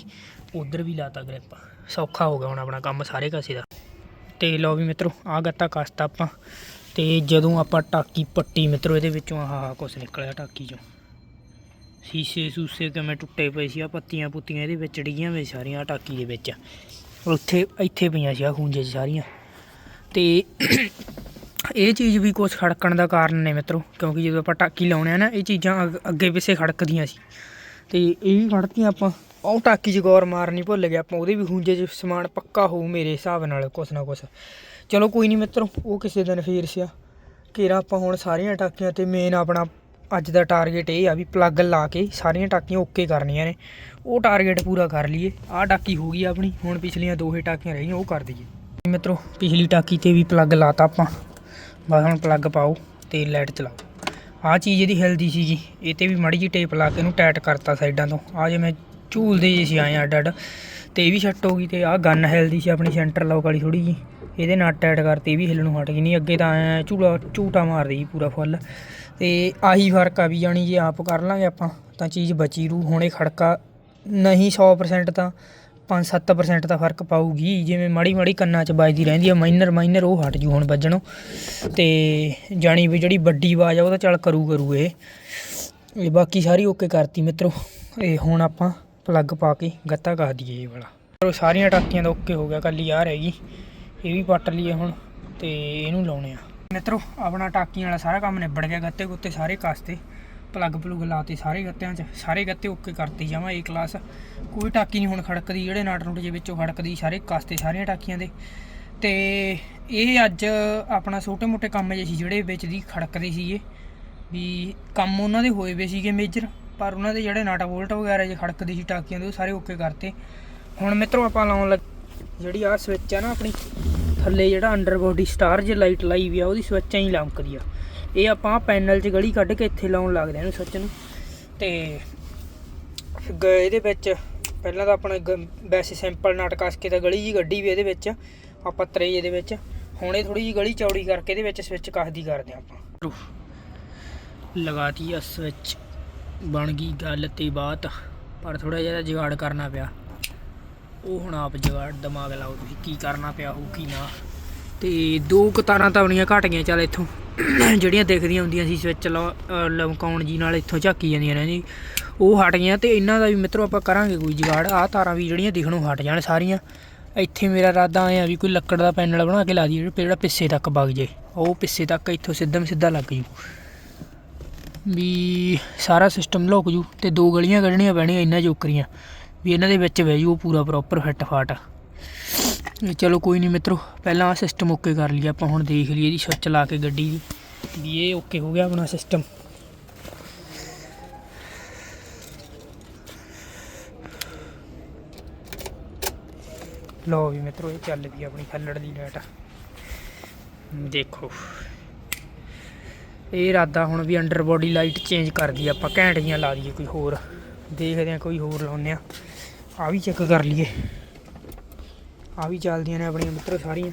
ਉੱਧਰ ਵੀ ਲਾਤਾ ਗ੍ਰਿਪ। ਸੌਖਾ ਹੋ ਗਿਆ ਹੁਣ ਆਪਣਾ ਕੰਮ ਸਾਰੇ ਕਾਸੇ ਦਾ। ਤੇ ਲਓ ਵੀ ਮਿੱਤਰੋ ਆ ਗੱਤਾ ਕਸਤਾ ਆਪਾਂ। ਤੇ ਜਦੋਂ ਆਪਾਂ ਟਾਕੀ ਪੱਟੀ ਮਿੱਤਰੋ, ਇਹਦੇ ਵਿੱਚੋਂ ਆਹ ਆਹ ਕੁਛ ਨਿਕਲਿਆ ਟਾਕੀ ਚੋਂ। ਸ਼ੀਸ਼ੇ ਸੂਸੇ ਕਿਵੇਂ ਟੁੱਟੇ ਪਏ ਸੀ ਆ ਪੱਤੀਆਂ ਪੁੱਤੀਆਂ ਇਹਦੇ ਵਿੱਚ ਡਿੱਗੀਆਂ ਹੋਈਆਂ ਸਾਰੀਆਂ ਟਾਕੀ ਦੇ ਵਿੱਚ। ਉੱਥੇ, ਇੱਥੇ ਪਈਆਂ ਸੀ ਆ ਖੂੰਜੇ 'ਚ ਸਾਰੀਆਂ। ਤੇ ਇਹ ਚੀਜ਼ ਵੀ ਕੁਛ ਖੜਕਣ ਦਾ ਕਾਰਨ ਨੇ ਮਿੱਤਰੋ, ਕਿਉਂਕਿ ਜਦੋਂ ਆਪਾਂ ਟਾਕੀ ਲਾਉਣੇ ਆ ਨਾ, ਇਹ ਚੀਜ਼ਾਂ ਅੱਗ- ਅੱਗੇ ਪਿੱਛੇ ਖੜਕਦੀਆਂ ਸੀ। ਤੇ ਇਹ ਵੀ ਖੜਕੀਆਂ ਆਪਾਂ ਉਹ ਟਾਕੀ 'ਚ ਗੌਰ ਮਾਰਨੀ ਭੁੱਲ ਗਏ ਆਪਾਂ, ਉਹਦੇ ਵੀ ਖੂੰਜੇ 'ਚ ਸਮਾਨ ਪੱਕਾ ਹੋਊ ਮੇਰੇ ਹਿਸਾਬ ਨਾਲ, ਕੁਛ ਨਾ ਕੁਛ। ਚਲੋ ਕੋਈ ਨਹੀਂ ਮਿੱਤਰੋ, ਉਹ ਕਿਸੇ ਦਿਨ ਫੇਰ ਸਿਆ। ਘੇਰਾ ਆਪਾਂ ਹੁਣ ਸਾਰੀਆਂ ਟਾਕੀਆਂ ਤੇ ਮੇਨ ਆਪਣਾ ਅੱਜ ਦਾ ਟਾਰਗੇਟ ਇਹ ਆ ਵੀ ਪਲੱਗ ਲਾ ਕੇ ਸਾਰੀਆਂ ਟਾਕੀਆਂ ਓਕੇ ਕਰਨੀਆਂ ਨੇ। ਉਹ ਟਾਰਗੇਟ ਪੂਰਾ ਕਰ ਲਈਏ। ਆਹ ਟਾਕੀ ਹੋ ਗਈ ਆਪਣੀ, ਹੁਣ ਪਿਛਲੀਆਂ ਦੋ ਹੀ ਟਾਕੀਆਂ ਰਹੀਆਂ, ਉਹ ਕਰ ਦਈਏ। ਮਿੱਤਰੋ, ਪਿਛਲੀ ਟਾਕੀ ਤੇ ਵੀ ਪਲੱਗ ਲਾਤਾ ਆਪਾਂ। ਬਸ ਹੁਣ ਪਲੱਗ ਪਾਓ ਤੇ ਲਾਈਟ ਚਲਾਓ। ਆਹ ਚੀਜ਼ ਇਹਦੀ ਹਿਲਦੀ ਸੀਗੀ ਇਹ ਤੇ ਵੀ ਮਾੜੀ ਜਿਹੀ ਟੇਪ ਲਾ ਕੇ ਇਹਨੂੰ ਟਾਈਟ ਕਰਤਾ ਸਾਈਡਾਂ ਤੋਂ। ਆ ਜਿਵੇਂ ਝੂਲਦੇ ਜਿਹੇ ਸੀ ਆਏ ਅੱਡ ਅੱਡ, ਤੇ ਇਹ ਵੀ ਸੈੱਟ ਹੋ ਗਈ ਤੇ ਆਹ ਗਨ ਹਿਲਦੀ ਸੀ ਆਪਣੀ ਸੈਂਟਰ ਲੌਕ ਵਾਲੀ ਥੋੜੀ ਜੀ ਇਹਦੇ ਨਾਲ ਟਾਈਟ ਕਰਤੇ, ਇਹ ਵੀ ਹਿੱਲਣੋਂ ਹਟ ਗਈ ਨਹੀਂ ਅੱਗੇ ਤਾਂ ਐ ਝੂਲਾ, ਝੂਟਾ ਮਾਰਦੀ ਜੀ ਪੂਰਾ ਫੁੱਲ ਤੇ ਆਹੀ ਫ਼ਰਕ ਆ ਵੀ ਜਾਣੀ ਜੇ ਆਪ ਕਰ ਲਾਂਗੇ ਆਪਾਂ, ਤਾਂ ਚੀਜ਼ ਬਚੀ ਰੂ। ਹੁਣੇ ਖੜਕਾ ਨਹੀਂ 100% ਤਾਂ 5-7% ਦਾ ਫ਼ਰਕ ਪਾਊਗੀ। ਜਿਵੇਂ ਮਾੜੀ ਮਾੜੀ ਕੰਨਾਂ 'ਚ ਵੱਜਦੀ ਰਹਿੰਦੀ ਆ ਮਾਈਨਰ ਮਾਈਨਰ ਉਹ ਹਟ ਜੂ ਹੁਣ ਵੱਜਣੋਂ। ਤੇ ਜਾਣੀ ਵੀ ਜਿਹੜੀ ਵੱਡੀ ਆਵਾਜ਼ ਆ, ਉਹ ਤਾਂ ਚੱਲ ਕਰੂ ਕਰੂ ਇਹ। ਇਹ ਬਾਕੀ ਸਾਰੀ ਓਕੇ ਕਰਤੀ ਮਿੱਤਰੋ। ਇਹ ਹੁਣ ਆਪਾਂ ਪਲੱਗ ਪਾ ਕੇ ਗੱਤਾ ਕਾ ਦਈਏ ਇਹ ਵਾਲਾ। ਚਲੋ, ਸਾਰੀਆਂ ਟਾਕੀਆਂ ਦਾ ਓਕੇ ਹੋ ਗਿਆ ਕੱਲੀ ਆ ਰਹਿ ਇਹ ਵੀ ਪੱਟ ਲਈਏ ਹੁਣ ਤੇ ਇਹਨੂੰ ਲਾਉਣੇ ਆ। ਮਿੱਤਰੋ, ਆਪਣਾ ਟਾਕੀਆਂ ਵਾਲਾ ਸਾਰਾ ਕੰਮ ਨਿਬੜ ਗਿਆ ਗੱਤੇ ਗੁੱਤੇ ਸਾਰੇ ਕਸਤੇ। ਪਲੱਗ ਪਲੁਗ ਲਾਤੇ ਸਾਰੇ ਗੱਤਿਆਂ 'ਚ, ਸਾਰੇ ਗੱਤੇ ਓਕੇ ਕਰਤੇ ਜਾਵਾਂ ਏ ਕਲਾਸ ਕੋਈ ਟਾਕੀ ਨਹੀਂ ਹੁਣ ਖੜਕਦੀ, ਜਿਹੜੇ ਨਾਟ ਨੂਟ ਜੇ ਵਿੱਚੋਂ ਖੜਕਦੀ, ਸਾਰੇ ਕਸਤੇ ਸਾਰੀਆਂ ਟਾਕੀਆਂ ਦੇ। ਤੇ ਇਹ ਅੱਜ ਆਪਣਾ ਛੋਟੇ ਮੋਟੇ ਕੰਮ ਜਿਹੇ ਸੀ, ਜਿਹੜੇ ਵਿੱਚ ਦੀ ਖੜਕਦੇ ਸੀਗੇ। ਵੀ ਕੰਮ ਉਹਨਾਂ ਦੇ ਹੋਏ ਵੇ ਸੀਗੇ ਮੇਜਰ ਪਰ ਉਹਨਾਂ ਦੇ ਜਿਹੜੇ ਨਾਟਾ ਵੋਲਟ ਵਗੈਰਾ ਜੇ ਖੜਕਦੀ ਸੀ ਟਾਕੀਆਂ ਦੇ, ਉਹ ਸਾਰੇ ਓਕੇ ਕਰਤੇ। ਹੁਣ ਮਿੱਤਰੋ ਆਪਾਂ ਲਾਉਣ ਲੱਗ, ਜਿਹੜੀ ਆ ਸਵਿਚ ਆ ਨਾ ਆਪਣੀ, ਥੱਲੇ ਜਿਹੜਾ ਅੰਡਰ ਬੋਡੀ ਸਟਾਰ ਜੇ ਲਾਈਟ ਲਾਈ ਵੀ ਆ, ਉਹਦੀ ਸਵਿਚਾਂ ਹੀ ਲਮਕਦੀ ਆ। ਇਹ ਆਪਾਂ ਪੈਨਲ 'ਚ ਗਲੀ ਕੱਢ ਕੇ ਇੱਥੇ ਲਾਉਣ ਲੱਗਦੇ ਇਹਨੂੰ ਸੱਚ ਨੂੰ। ਤੇ ਗ- ਇਹਦੇ ਵਿੱਚ ਪਹਿਲਾਂ ਤਾਂ ਆਪਣਾ ਗ- ਵੈਸੇ ਸਿੰਪਲ ਨਟ ਕੱਸ ਕੇ ਤਾਂ ਗਲੀ ਜੀ ਗੱਡੀ ਵੀ ਇਹਦੇ ਵਿੱਚ, ਆਪਾਂ ਤਰੇ ਇਹਦੇ ਵਿੱਚ। ਹੁਣ ਇਹ ਥੋੜੀ ਜੀ ਗਲੀ ਚੌੜੀ ਕਰਕੇ ਇਹਦੇ ਵਿੱਚ ਸਵਿਚ ਕੱਸਦੀ ਕਰਦੇ ਆ ਆਪਾਂ। ਲਗਾਤੀ ਆ ਸਵਿਚ ਬਣ ਗਈ ਗੱਲ ਤੇ ਬਾਤ। ਪਰ ਥੋੜਾ ਜਿਹਾ ਜੁਗਾੜ ਕਰਨਾ ਪਿਆ। ਉਹ ਹੁਣ ਆਪ ਜੁਗਾੜ ਦਿਮਾਗ ਲਾਓ ਤੁਸੀਂ, ਕੀ ਕਰਨਾ ਪਿਆ ਹੋਊ ਕੀ ਨਾ। ਤੇ ਦੋ ਕੁ ਤਾਰਾਂ ਤਾਂ ਆਪਣੀਆਂ ਘਟ ਗਈਆਂ ਚੱਲ ਇੱਥੋਂ। ਜਿਹੜੀਆਂ ਦਿਖਦੀਆਂ ਹੁੰਦੀਆਂ ਸੀ ਸਵਿਚ ਲਮਕਾਉਣ ਜੀ ਨਾਲ ਇੱਥੋਂ ਝਾਕੀ ਜਾਂਦੀਆਂ ਨੇ ਜੀ। ਉਹ ਹਟ ਗਈਆਂ ਤੇ ਇਹਨਾਂ ਦਾ ਵੀ ਮਿੱਤਰੋ ਆਪਾਂ ਕਰਾਂਗੇ ਕੋਈ ਜੁਗਾੜ। ਆਹ ਤਾਰਾਂ ਵੀ ਜਿਹੜੀਆਂ ਦਿਖਣੋਂ ਹਟ ਜਾਣ ਸਾਰੀਆਂ। ਇੱਥੇ ਮੇਰਾ ਇਰਾਦਾ ਆਇਆ ਵੀ ਕੋਈ ਲੱਕੜ ਦਾ ਪੈਨਲ ਬਣਾ ਕੇ ਲਾ ਦਈਏ, ਜਿਹੜਾ ਪਿੱਛੇ ਤੱਕ ਵਗ ਜੇ ਉਹ ਪਿੱਛੇ ਤੱਕ ਇੱਥੋਂ ਸਿੱਧਾ ਸਿੱਧਾ ਲੱਗ ਜੂ ਵੀ ਸਾਰਾ ਸਿਸਟਮ ਲੁਕ ਜੂ ਤੇ ਦੋ ਗਲੀਆਂ ਕੱਢਣੀਆਂ ਪੈਣੀਆਂ ਇਹਨਾਂ ਜੋਕਰੀਆਂ। ਵੀ ਇਹਨਾਂ ਦੇ ਵਿੱਚ ਬਹਿ ਜੂ ਉਹ ਪੂਰਾ ਪ੍ਰੋਪਰ ਫਿੱਟ ਫਾਟ ਚਲੋ ਕੋਈ ਨਹੀਂ ਮਿੱਤਰੋ, ਪਹਿਲਾਂ ਆ ਸਿਸਟਮ ਓਕੇ ਕਰ ਲਈਏ, ਆਪਾਂ ਹੁਣ ਦੇਖ ਲਈਏ ਜੀ ਸਵਿਚ ਲਾ ਕੇ ਗੱਡੀ ਦੀ। ਵੀ ਇਹ ਓਕੇ ਹੋ ਗਿਆ ਆਪਣਾ ਸਿਸਟਮ ਲਓ ਵੀ ਮਿੱਤਰੋ, ਇਹ ਚੱਲ ਪਈ ਆਪਣੀ ਖੱਲੜ ਦੀ ਲਾਈਟ ਦੇਖੋ। ਇਹ ਇਰਾਦਾ ਹੁਣ ਵੀ ਅੰਡਰ ਬੋਡੀ ਲਾਈਟ ਚੇਂਜ ਕਰ ਦਈਏ, ਆਪਾਂ ਘੈਂਟ ਜੀਆਂ ਲਾ ਦਈਏ ਕੋਈ ਹੋਰ। ਦੇਖਦੇ ਆ ਕੋਈ ਹੋਰ ਲਾਉਂਦੇ ਆ ਆ ਵੀ ਚੈੱਕ ਕਰ ਲਈਏ। ਆ ਵੀ ਚੱਲਦੀਆਂ ਨੇ ਆਪਣੀਆਂ ਮਿੱਤਰ ਸਾਰੀਆਂ।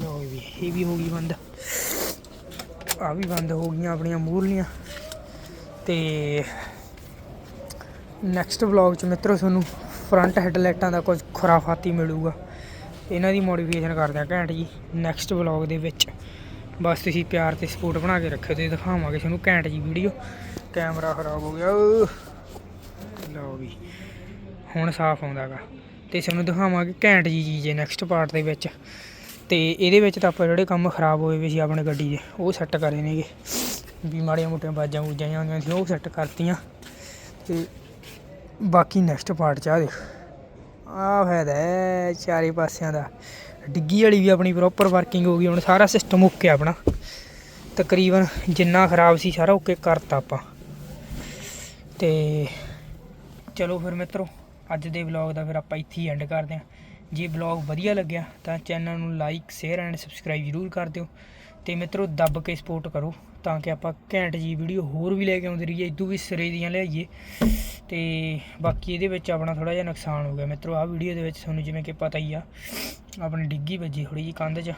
ਲਓ ਵੀ ਇਹ ਵੀ ਹੋ ਗਈ ਬੰਦ। ਆ ਵੀ ਬੰਦ ਹੋ ਗਈਆਂ ਆਪਣੀਆਂ ਮੂਰਲੀਆਂ ਤੇ ਨੈਕਸਟ ਵਲੌਗ ਚ ਮਿੱਤਰੋ ਤੁਹਾਨੂੰ ਫਰੰਟ ਹੈਡਲਾਈਟਾਂ ਦਾ ਕੁਝ ਖੁਰਾਫਾਤੀ ਮਿਲੂਗਾ। ਇਹਨਾਂ ਦੀ ਮੋਡੀਫਿਕੇਸ਼ਨ ਕਰਦੇ ਆ ਘੈਂਟ ਜੀ ਨੈਕਸਟ ਵਲੌਗ ਦੇ ਵਿੱਚ। ਬਸ ਤੁਸੀਂ ਪਿਆਰ ਤੇ ਸਪੋਰਟ ਬਣਾ ਕੇ ਰੱਖਿਓ ਤੇ ਦਿਖਾਵਾਂਗੇ ਤੁਹਾਨੂੰ ਘੈਂਟ ਜੀ ਵੀਡੀਓ ਕੈਮਰਾ ਖਰਾਬ ਹੋ ਗਿਆ। ਹੁਣ ਸਾਫ਼ ਆਉਂਦਾ ਆਉਂਦਾਗਾ। ਤੇ ਸਾਨੂੰ ਦਿਖਾਵਾਂਗੇ ਘੈਂਟ ਜੀ ਚੀਜ਼ ਹੈ ਨੈਕਸਟ ਪਾਰਟ ਦੇ ਵਿੱਚ। ਤੇ ਇਹਦੇ ਵਿੱਚ ਤਾਂ ਆਪਾਂ ਜਿਹੜੇ ਕੰਮ ਖਰਾਬ ਹੋਏ ਵੇ ਸੀ ਆਪਣੇ ਗੱਡੀ ਦੇ, ਉਹ ਸੈੱਟ ਕਰੇ ਨੇਗੇ। ਵੀ ਮਾੜੀਆਂ ਮੋਟੀਆਂ ਬਾਜਾਂ ਬੂਜਾਂ ਜਿਹੀਆਂ ਹੁੰਦੀਆਂ ਸੀ, ਉਹ ਸੈੱਟ ਕਰਤੀਆਂ। ਤੇ ਬਾਕੀ ਨੈਕਸਟ ਪਾਰਟ ਚ ਆ ਦੇਖ। ਆ ਫਾਇਦਾ ਹੈ ਚਾਰੇ ਪਾਸਿਆਂ ਦਾ। ਡਿੱਗੀ ਵਾਲੀ ਵੀ ਆਪਣੀ ਪ੍ਰੋਪਰ ਵਰਕਿੰਗ ਹੋ ਗਈ, ਹੁਣ ਸਾਰਾ ਸਿਸਟਮ ਓਕੇ ਆਪਣਾ। ਤਕਰੀਬਨ ਜਿੰਨਾ ਖਰਾਬ ਸੀ ਸਾਰਾ ਓਕੇ ਕਰਤਾ ਆਪਾਂ। ਤੇ ਚਲੋ ਫਿਰ ਮਿੱਤਰੋ ਅੱਜ ਦੇ ਵਲੌਗ ਦਾ ਫਿਰ ਆਪਾਂ ਇੱਥੇ ਹੀ ਐਂਡ ਕਰਦੇ ਹਾਂ। ਜੇ ਵਲੌਗ ਵਧੀਆ ਲੱਗਿਆ ਤਾਂ ਚੈਨਲ ਨੂੰ ਲਾਈਕ ਸ਼ੇਅਰ ਐਂਡ ਸਬਸਕ੍ਰਾਈਬ ਜ਼ਰੂਰ ਕਰ ਦਿਓ। ਤੇ ਮਿੱਤਰੋ, ਦੱਬ ਕੇ ਸਪੋਰਟ ਕਰੋ ਤਾਂ ਕਿ ਆਪਾਂ ਘੈਂਟ ਜੀ ਵੀਡੀਓ ਹੋਰ ਵੀ ਲੈ ਕੇ ਆਉਂਦੇ ਰਹੀਏ, ਇਦੋਂ ਵੀ ਸਿਰੇ ਦੀਆਂ ਲਿਆਈਏ। ਤੇ ਬਾਕੀ ਇਹਦੇ ਵਿੱਚ ਆਪਣਾ ਥੋੜਾ ਜਿਹਾ ਨੁਕਸਾਨ ਹੋ ਗਿਆ। ਮਿੱਤਰੋ, ਆਹ ਵੀਡੀਓ ਦੇ ਵਿੱਚ ਤੁਹਾਨੂੰ ਜਿਵੇਂ ਕਿ ਪਤਾ ਹੀ ਆ, ਆਪਣੀ ਡਿੱਗੀ ਵੱਜੀ ਥੋੜੀ ਜੀ ਕੰਧ 'ਚ।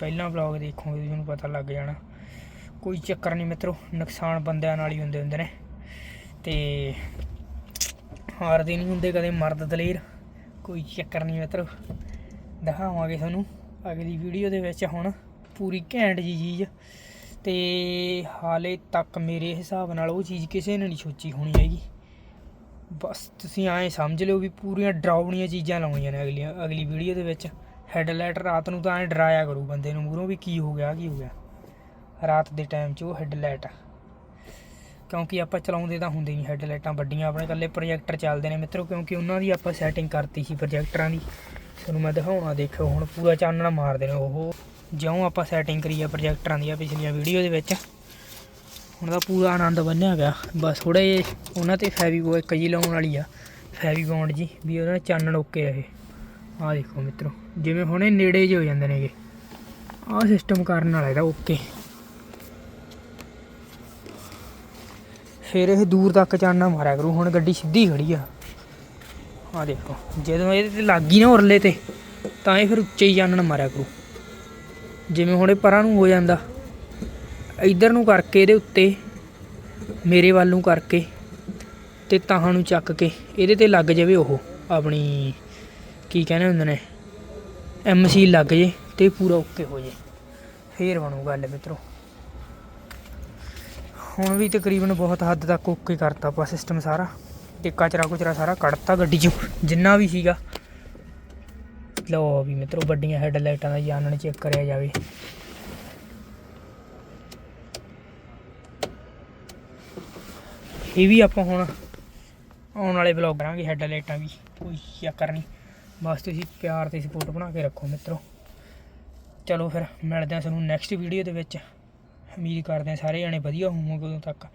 ਪਹਿਲਾਂ ਵਲੌਗ ਦੇਖੋਗੇ ਤੁਹਾਨੂੰ ਪਤਾ ਲੱਗ ਜਾਣਾ। ਕੋਈ ਚੱਕਰ ਨਹੀਂ ਮਿੱਤਰੋ, ਨੁਕਸਾਨ ਬੰਦਿਆਂ ਨਾਲ ਹੀ ਹੁੰਦੇ ਹੁੰਦੇ ਨੇ। ਤੇ ਹਾਰਦੇ ਨਹੀਂ ਹੁੰਦੇ ਕਦੇ ਮਰਦ ਦਲੇਰ। ਕੋਈ ਚੱਕਰ ਨਹੀਂ ਮਿੱਤਰੋ। ਦਿਖਾਵਾਂਗੇ ਤੁਹਾਨੂੰ ਅਗਲੀ ਵੀਡੀਓ ਦੇ ਵਿੱਚ ਹੁਣ ਪੂਰੀ ਘੈਂਟ ਜੀ ਚੀਜ਼। ਤੇ ਹਾਲੇ ਤੱਕ ਮੇਰੇ ਹਿਸਾਬ ਨਾਲ ਉਹ ਚੀਜ਼ ਕਿਸੇ ਨੇ ਨਹੀਂ ਸੋਚੀ ਹੋਣੀ ਹੈਗੀ। ਬਸ ਤੁਸੀਂ ਐਂ ਸਮਝ ਲਿਓ ਵੀ ਪੂਰੀਆਂ ਡਰਾਉਣੀਆਂ ਚੀਜ਼ਾਂ ਲਾਉਣੀਆਂ ਨੇ ਅਗਲੀ ਅਗਲੀ ਵੀਡੀਓ ਦੇ ਵਿੱਚ। ਹੈਡਲਾਈਟ ਰਾਤ ਨੂੰ ਤਾਂ ਐਂ ਡਰਾਇਆ ਕਰੂ ਬੰਦੇ ਨੂੰ ਮੂਹਰੋਂ ਵੀ ਕੀ ਹੋ ਗਿਆ, ਕੀ ਹੋ ਗਿਆ। ਰਾਤ ਦੇ ਟਾਈਮ 'ਚ ਉਹ ਹੈਡਲਾਈਟ ਕਿਉਂਕਿ ਆਪਾਂ ਚਲਾਉਂਦੇ ਤਾਂ ਹੁੰਦੇ ਨਹੀਂ, ਹੈਡਲਾਈਟਾਂ ਵੱਡੀਆਂ, ਆਪਣੇ ਇਕੱਲੇ ਪ੍ਰੋਜੈਕਟਰ ਚੱਲਦੇ ਨੇ ਮਿੱਤਰੋ, ਕਿਉਂਕਿ ਉਹਨਾਂ ਦੀ ਆਪਾਂ ਸੈਟਿੰਗ ਕਰਤੀ ਸੀ ਪ੍ਰੋਜੈਕਟਰਾਂ ਦੀ। ਤੁਹਾਨੂੰ ਮੈਂ ਦਿਖਾਉਣਾ ਦੇਖੋ ਹੁਣ ਪੂਰਾ ਚਾਨਣਾ ਮਾਰਦੇ ਨੇ ਉਹ। ਜਿਉਂ ਆਪਾਂ ਸੈਟਿੰਗ ਕਰੀ ਆ ਪ੍ਰੋਜੈਕਟਰਾਂ ਦੀਆਂ ਪਿਛਲੀਆਂ ਵੀਡੀਓ ਦੇ ਵਿੱਚ। ਹੁਣ ਦਾ ਪੂਰਾ ਆਨੰਦ ਬੰਨਿਆ ਗਿਆ। ਬਸ ਥੋੜੇ ਜਿਹੇ, ਉਹਨਾਂ ਤੇ ਫੈਵੀ ਇੱਕ ਜੀ ਲਾਉਣ ਵਾਲੀ ਆ। ਫੈਵੀਬੌਂਡ ਜੀ, ਵੀ ਉਹਨਾਂ ਦਾ ਚਾਨਣ ਓਕੇ ਆ ਇਹ। ਆਹ ਦੇਖੋ ਮਿੱਤਰੋ, ਜਿਵੇਂ ਹੁਣੇ ਨੇੜੇ ਜਿਹੇ ਹੋ ਜਾਂਦੇ ਨੇਗੇ ਆਹ ਸਿਸਟਮ ਕਰਨ ਵਾਲਾ ਇਹਦਾ ਓਕੇ ਫਿਰ ਇਹ ਦੂਰ ਤੱਕ ਚਾਨਣਾ ਮਾਰਿਆ ਕਰੂ, ਹੁਣ ਗੱਡੀ ਸਿੱਧੀ ਖੜੀ ਆ। ਆ ਦੇਖੋ, ਜਦੋਂ ਇਹਦੇ ਤੇ ਲੱਗ ਗਈ ਨਾ ਉਰਲੇ ਤੇ, ਤਾਂ ਇਹ ਫਿਰ ਉੱਚੇ ਹੀ ਚਾਨਣ ਮਾਰਿਆ ਕਰੂ। ਜਿਵੇਂ ਹੁਣ ਇਹ ਪਰਾਂ ਨੂੰ ਹੋ ਜਾਂਦਾ, ਇੱਧਰ ਨੂੰ ਕਰਕੇ ਇਹਦੇ ਉੱਤੇ, ਮੇਰੇ ਵੱਲ ਨੂੰ ਕਰਕੇ ਤੇ ਤਾਹਾਂ ਨੂੰ ਚੱਕ ਕੇ, ਇਹਦੇ ਤੇ ਲੱਗ ਜਾਵੇ ਉਹ ਆਪਣੀ, ਕੀ ਕਹਿੰਦੇ ਹੁੰਦੇ ਨੇ ਐਮਸੀ ਲੱਗ ਜੇ ਤੇ ਪੂਰਾ ਓਕੇ ਹੋ ਜੇ। ਫੇਰ ਬਣੂ ਗੱਲ ਮਿੱਤਰੋ। ਹੁਣ ਵੀ ਤਕਰੀਬਨ ਬਹੁਤ ਹੱਦ ਤੱਕ ਓਕੇ ਕਰਤਾ ਆਪਾਂ ਸਿਸਟਮ ਸਾਰਾ। ਤੇ ਕਚਰਾ ਕੁਚਰਾ ਸਾਰਾ ਕੱਢਤਾ ਗੱਡੀ 'ਚੋਂ, ਜਿੰਨਾ ਵੀ ਸੀਗਾ। ਲਓ ਵੀ ਮਿੱਤਰੋ, ਵੱਡੀਆਂ ਹੈਡਲਾਈਟਾਂ ਦਾ ਜਾਨਣ ਚੈੱਕ ਕਰਿਆ ਜਾਵੇ। ਇਹ ਵੀ ਆਪਾਂ ਹੁਣ ਆਉਣ ਵਾਲੇ ਵਲੌਗ ਕਰਾਂਗੇ ਹੈਡਲਾਈਟਾਂ ਵੀ, ਕੋਈ ਚੱਕਰ ਨਹੀਂ। ਬਸ ਤੁਸੀਂ ਪਿਆਰ ਤੇ ਸਪੋਰਟ ਬਣਾ ਕੇ ਰੱਖੋ ਮਿੱਤਰੋ। ਚਲੋ ਫਿਰ, ਮਿਲਦੇ ਹਾਂ ਤੁਹਾਨੂੰ ਨੈਕਸਟ ਵੀਡੀਓ ਦੇ ਵਿੱਚ। ਉਮੀਦ ਕਰਦੇ ਹਾਂ ਸਾਰੇ ਜਣੇ ਵਧੀਆ ਹੋਵੋਗੇ ਉਦੋਂ ਤੱਕ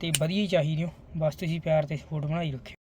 ਤੇ ਵਧੀਆ ਹੀ ਚਾਹੀਦੇ ਹੋ। ਬਸ ਤੁਸੀਂ ਪਿਆਰ ਤੇ ਸਪੋਰਟ ਬਣਾਈ ਰੱਖਿਓ।